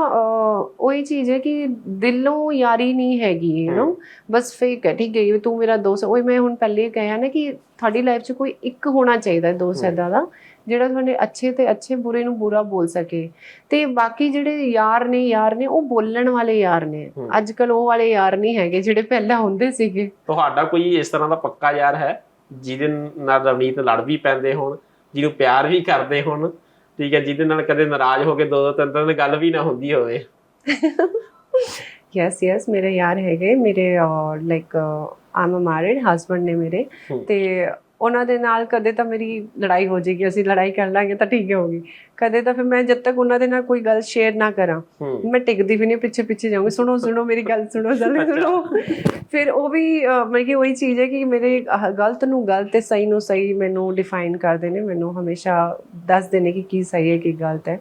ਉਹੀ ਚੀਜ਼ ਹੈ ਕਿ ਦਿਲੋਂ ਯਾਰੀ ਨਹੀਂ ਹੈਗੀ ਯੂ نو ਬਸ ਫੇਕ ਹੈ ਠੀਕ ਹੈ ਤੂੰ ਮੇਰਾ ਦੋਸਤ ਹੈ ਉਹ ਮੈਂ ਹੁਣ ਪਹਿਲੇ ਹੀ ਕਿਹਾ ਨਾ ਕਿ ਤੁਹਾਡੀ ਲਾਈਫ 'ਚ ਕੋਈ ਇੱਕ ਹੋਣਾ ਚਾਹੀਦਾ ਹੈ ਦੋਸਤ। ਏਦਾਂ ਦਾ ਜਿਹੜਾ ਤੁਹਾਡੇ ਅੱਛੇ ਤੇ ਅੱਛੇ ਬੁਰੇ ਨੂੰ ਬੁਰਾ ਬੋਲ ਸਕੇ। ਤੇ ਬਾਕੀ ਜਿਹੜੇ ਯਾਰ ਨੇ ਯਾਰ ਨੇ ਉਹ ਬੋਲਣ ਵਾਲੇ ਯਾਰ ਨੇ। ਅੱਜ ਕੱਲ ਉਹ ਵਾਲੇ ਯਾਰ ਨਹੀਂ ਹੈਗੇ ਜਿਹੜੇ ਪਹਿਲਾਂ ਹੁੰਦੇ ਸੀਗੇ। ਤੁਹਾਡਾ ਕੋਈ ਇਸ ਤਰ੍ਹਾਂ ਦਾ ਪੱਕਾ ਯਾਰ ਹੈ? ਜਿਹਦੇ ਨਾਲ ਰਵਨੀਤ ਲੜ ਵੀ ਪੈਂਦੇ ਹੋਣ ਜਿਹਨੂੰ ਪਿਆਰ ਵੀ ਕਰਦੇ ਹੋਣ ਠੀਕ ਹੈ ਜਿਹਦੇ ਨਾਲ ਕਦੇ ਨਾਰਾਜ਼ ਹੋ ਕੇ ਦੋ ਦੋ ਤਿੰਨ ਤਿੰਨ ਗੱਲ ਵੀ ਨਾ ਹੁੰਦੀ ਹੋਵੇ? ਯੈਸ ਯੈਸ ਮੇਰੇ ਯਾਰ ਹੈਗੇ। ਮੇਰੇ like I'm a married husband ਨੇ ਮੇਰੇ। ਤੇ ਉਹਨਾਂ ਦੇ ਨਾਲ ਕਦੇ ਤਾਂ ਮੇਰੀ ਲੜਾਈ ਹੋ ਜਾਏਗੀ ਅਸੀਂ ਲੜਾਈ ਕਰ ਲਾਂਗੇ ਤਾਂ ਠੀਕ ਹੋਗੀ ਕਦੇ ਤਾਂ ਫਿਰ ਮੈਂ ਜਦ ਤੱਕ ਉਹਨਾਂ ਦੇ ਨਾਲ ਕੋਈ ਗੱਲ ਸ਼ੇਅਰ ਨਾ ਕਰਾਂ ਮੈਂ ਟਿਕਦੀ ਵੀ ਨਹੀਂ ਪਿੱਛੇ ਪਿੱਛੇ ਜਾਊਂਗੀ। ਸੁਣੋ ਸੁਣੋ ਮੇਰੀ ਗੱਲ ਸੁਣੋ ਜਲਦੀ ਸੁਣੋ। ਫਿਰ ਉਹ ਵੀ ਮਤਲਬ ਕਿ ਉਹੀ ਚੀਜ਼ ਹੈ ਕਿ ਮੇਰੇ ਗਲਤ ਨੂੰ ਗਲਤ ਤੇ ਸਹੀ ਨੂੰ ਸਹੀ ਮੈਨੂੰ ਡਿਫਾਈਨ ਕਰਦੇ ਨੇ। ਮੈਨੂੰ ਹਮੇਸ਼ਾ ਦੱਸਦੇ ਨੇ ਕਿ ਕੀ ਸਹੀ ਹੈ ਕੀ ਗਲਤ ਹੈ।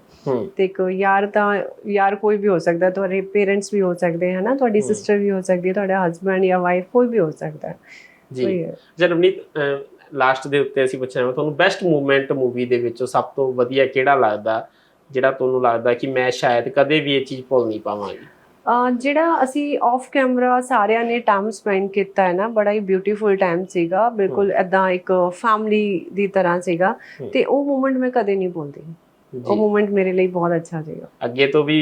ਤੇ ਇੱਕ ਯਾਰ ਤਾਂ ਯਾਰ ਕੋਈ ਵੀ ਹੋ ਸਕਦਾ ਤੁਹਾਡੇ ਪੇਰੈਂਟਸ ਵੀ ਹੋ ਸਕਦੇ ਹਨ ਨਾ ਤੁਹਾਡੀ। ਸਿਸਟਰ ਵੀ ਹੋ ਸਕਦੀ ਹੈ ਤੁਹਾਡਾ ਹਸਬੰਡ ਜਾਂ ਵਾਈਫ ਕੋਈ ਵੀ ਹੋ ਸਕਦਾ। ਜੀ। ਜਨਮਨੀਤ ਲਾਸਟ ਦੇ ਉੱਤੇ ਅਸੀਂ ਪੁੱਛਣਾ ਹੈ ਤੁਹਾਨੂੰ ਬੈਸਟ ਮੂਵਮੈਂਟ ਮੂਵੀ ਦੇ ਵਿੱਚੋਂ ਸਭ ਤੋਂ ਵਧੀਆ ਕਿਹੜਾ ਲੱਗਦਾ? ਜਿਹੜਾ ਤੁਹਾਨੂੰ ਲੱਗਦਾ ਕਿ ਮੈਂ ਸ਼ਾਇਦ ਕਦੇ ਵੀ ਇਹ ਚੀਜ਼ ਭੁੱਲ ਨਹੀਂ ਪਾਵਾਂਗੀ? ਜਿਹੜਾ ਅਸੀਂ ਆਫ ਕੈਮਰਾ ਸਾਰਿਆਂ ਨੇ ਟਾਈਮ ਸਪੈਂਡ ਕੀਤਾ ਹੈ ਨਾ ਬੜਾ ਹੀ ਬਿਊਟੀਫੁਲ ਟਾਈਮ ਸੀਗਾ। ਬਿਲਕੁਲ ਐਦਾਂ ਇੱਕ ਫੈਮਿਲੀ ਦੀ ਤਰ੍ਹਾਂ ਸੀਗਾ। ਤੇ ਉਹ ਮੂਮੈਂਟ ਮੈਂ ਕਦੇ ਨਹੀਂ ਭੁੱਲਦੀ। ਉਹ ਜੀ। ਮੂਮੈਂਟ ਮੇਰੇ ਲਈ ਬਹੁਤ ਅੱਛਾ ਸੀਗਾ। ਅੱਗੇ ਤੋਂ ਵੀ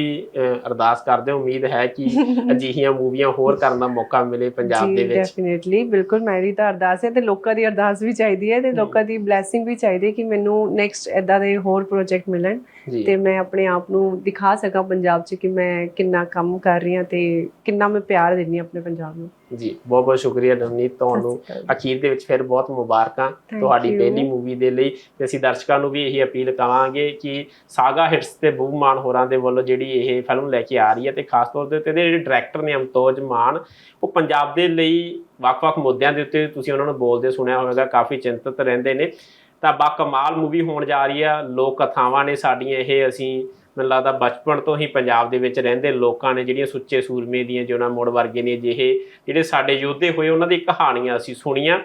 ਅਰਦਾਸ ਕਰਦੇ ਹਾਂ ਉਮੀਦ ਹੈ ਕਿ <laughs> ਅਜਿਹੀਆਂ ਮੂਵੀਆਂ ਹੋਰ ਕਰਨ ਦਾ ਮੌਕਾ ਮਿਲੇ ਪੰਜਾਬ ਜੀ ਦੇ ਵਿੱਚ। ਡੈਫੀਨਿਟਲੀ ਬਿਲਕੁਲ ਮੇਰੀ ਤਾਂ ਅਰਦਾਸ ਹੈ ਤੇ ਲੋਕਾਂ ਦੀ ਅਰਦਾਸ ਵੀ ਚਾਹੀਦੀ ਹੈ ਤੇ ਲੋਕਾਂ ਦੀ ਬਲੇਸਿੰਗ ਵੀ ਚਾਹੀਦੀ ਹੈ ਕਿ ਮੈਨੂੰ ਨੈਕਸਟ ਐਦਾਂ ਦੇ ਹੋਰ ਪ੍ਰੋਜੈਕਟ ਮਿਲਣ। ਜੀ ਤੇ ਮੈਂ ਆਪਣੇ ਆਪ ਨੂੰ ਦਿਖਾ ਸਕਾਂ ਪੰਜਾਬ 'ਚ ਕਿ ਮੈਂ ਕਿੰਨਾ ਕੰਮ ਕਰ ਰਹੀ ਹਾਂ ਤੇ ਕਿੰਨਾ ਮੈਂ ਪਿਆਰ ਦਿੰਦੀ ਹਾਂ ਆਪਣੇ ਪੰਜਾਬ ਨੂੰ ਜੀ ਬਹੁਤ ਬਹੁਤ ਸ਼ੁਕਰੀਆ ਨਵਨੀਤ ਤੁਹਾਨੂੰ। ਅਖੀਰ ਦੇ ਵਿੱਚ ਫਿਰ ਬਹੁਤ ਮੁਬਾਰਕਾਂ ਤੁਹਾਡੀ. ਪਹਿਲੀ ਮੂਵੀ ਦੇ ਲਈ ਤੇ ਅਸੀਂ ਦਰਸ਼ਕਾਂ ਨੂੰ ਵੀ ਇਹੀ ਅਪੀਲ ਕਰਾਂਗੇ ਕਿ ਸਾਗਾ ਹਿੱਟਸ ਤੇ ਬੂਬ ਮਾਨ ਹੋਰਾਂ ਦੇ ਵੱਲੋਂ ਜਿਹੜੀ ਇਹ ਫਿਲਮ ਲੈ ਕੇ ਆ ਰਹੀ ਹੈ ਤੇ ਖਾਸ ਤੌਰ ਦੇ ਉੱਤੇ ਇਹਦੇ ਜਿਹੜੇ ਡਾਇਰੈਕਟਰ ਨੇ ਅਮਤੋਜ ਮਾਨ ਉਹ ਪੰਜਾਬ ਦੇ ਲਈ ਵੱਖ-ਵੱਖ ਮੁੱਦਿਆਂ ਦੇ ਉੱਤੇ ਤੁਸੀਂ ਉਹਨਾਂ ਨੂੰ ਬੋਲਦੇ ਸੁਣਿਆ ਹੋਵੇਗਾ ਕਾਫੀ ਚਿੰਤਤ ਰਹਿੰਦੇ ਨੇ ਤਾਂ ਬਾ ਕਮਾਲ ਮੂਵੀ ਹੋਣ ਜਾ ਰਹੀ ਆ। ਲੋਕ ਕਥਾਵਾਂ ਨੇ ਸਾਡੀਆਂ ਇਹ ਅਸੀਂ, ਮੈਨੂੰ ਲੱਗਦਾ ਬਚਪਨ ਤੋਂ ਹੀ ਪੰਜਾਬ ਦੇ ਵਿੱਚ ਰਹਿੰਦੇ ਲੋਕਾਂ ਨੇ ਜਿਹੜੀਆਂ ਸੁੱਚੇ ਸੂਰਮੇ ਦੀਆਂ ਜੋਨਾ ਮੋੜ ਵਰਗੇ ਨੇ ਜਿਹੇ ਜਿਹੜੇ ਸਾਡੇ ਯੋਧੇ ਹੋਏ ਉਹਨਾਂ ਦੀ ਕਹਾਣੀਆਂ ਅਸੀਂ ਸੁਣੀਆਂ।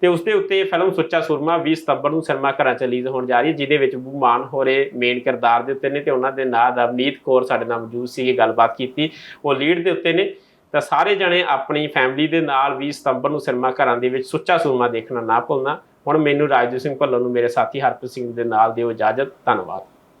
ਤੇ ਉਸ ਦੇ ਉੱਤੇ ਫਿਲਮ ਸੁੱਚਾ ਸੂਰਮਾ 20 ਸਤੰਬਰ ਨੂੰ ਸਿਨੇਮਾ ਘਰਾਂ 'ਚ ਰਿਲੀਜ਼ ਹੋਣ ਜਾ ਰਹੀ ਹੈ, ਜਿਹਦੇ ਵਿੱਚ ਬੂ ਮਾਨ ਹੋਰੇ ਮੇਨ ਕਿਰਦਾਰ ਦੇ ਉੱਤੇ ਨੇ ਤੇ ਉਹਨਾਂ ਦੇ ਨਾਲ ਰਵਨੀਤ ਕੌਰ ਸਾਡੇ ਨਾਲ ਮੌਜੂਦ ਸੀਗੇ ਗੱਲਬਾਤ ਕੀਤੀ। ਉਹ ਲੀਡ ਦੇ ਉੱਤੇ ਨੇ। ਤਾਂ ਸਾਰੇ ਜਣੇ ਆਪਣੀ ਫੈਮਿਲੀ ਦੇ ਨਾਲ 20 ਸਤੰਬਰ ਨੂੰ ਸਿਨੇਮਾ ਘਰਾਂ ਦੇ ਵਿੱਚ ਸੁੱਚਾ ਸੂਰਮਾ ਦੇਖਣਾ ਨਾ ਭੁੱਲਣਾ। ਹੁਣ ਮੈਨੂੰ ਰਾਜਦੂਤ ਸਿੰਘ ਭੱਲੋ ਨੂੰ ਮੇਰੇ ਸਾਥੀ ਹਰਪ੍ਰੀਤ ਸਿੰਘ ਦੇ ਨਾਲ ਦਿਓ ਇਜਾਜ਼ਤ, ਧੰਨਵਾਦ।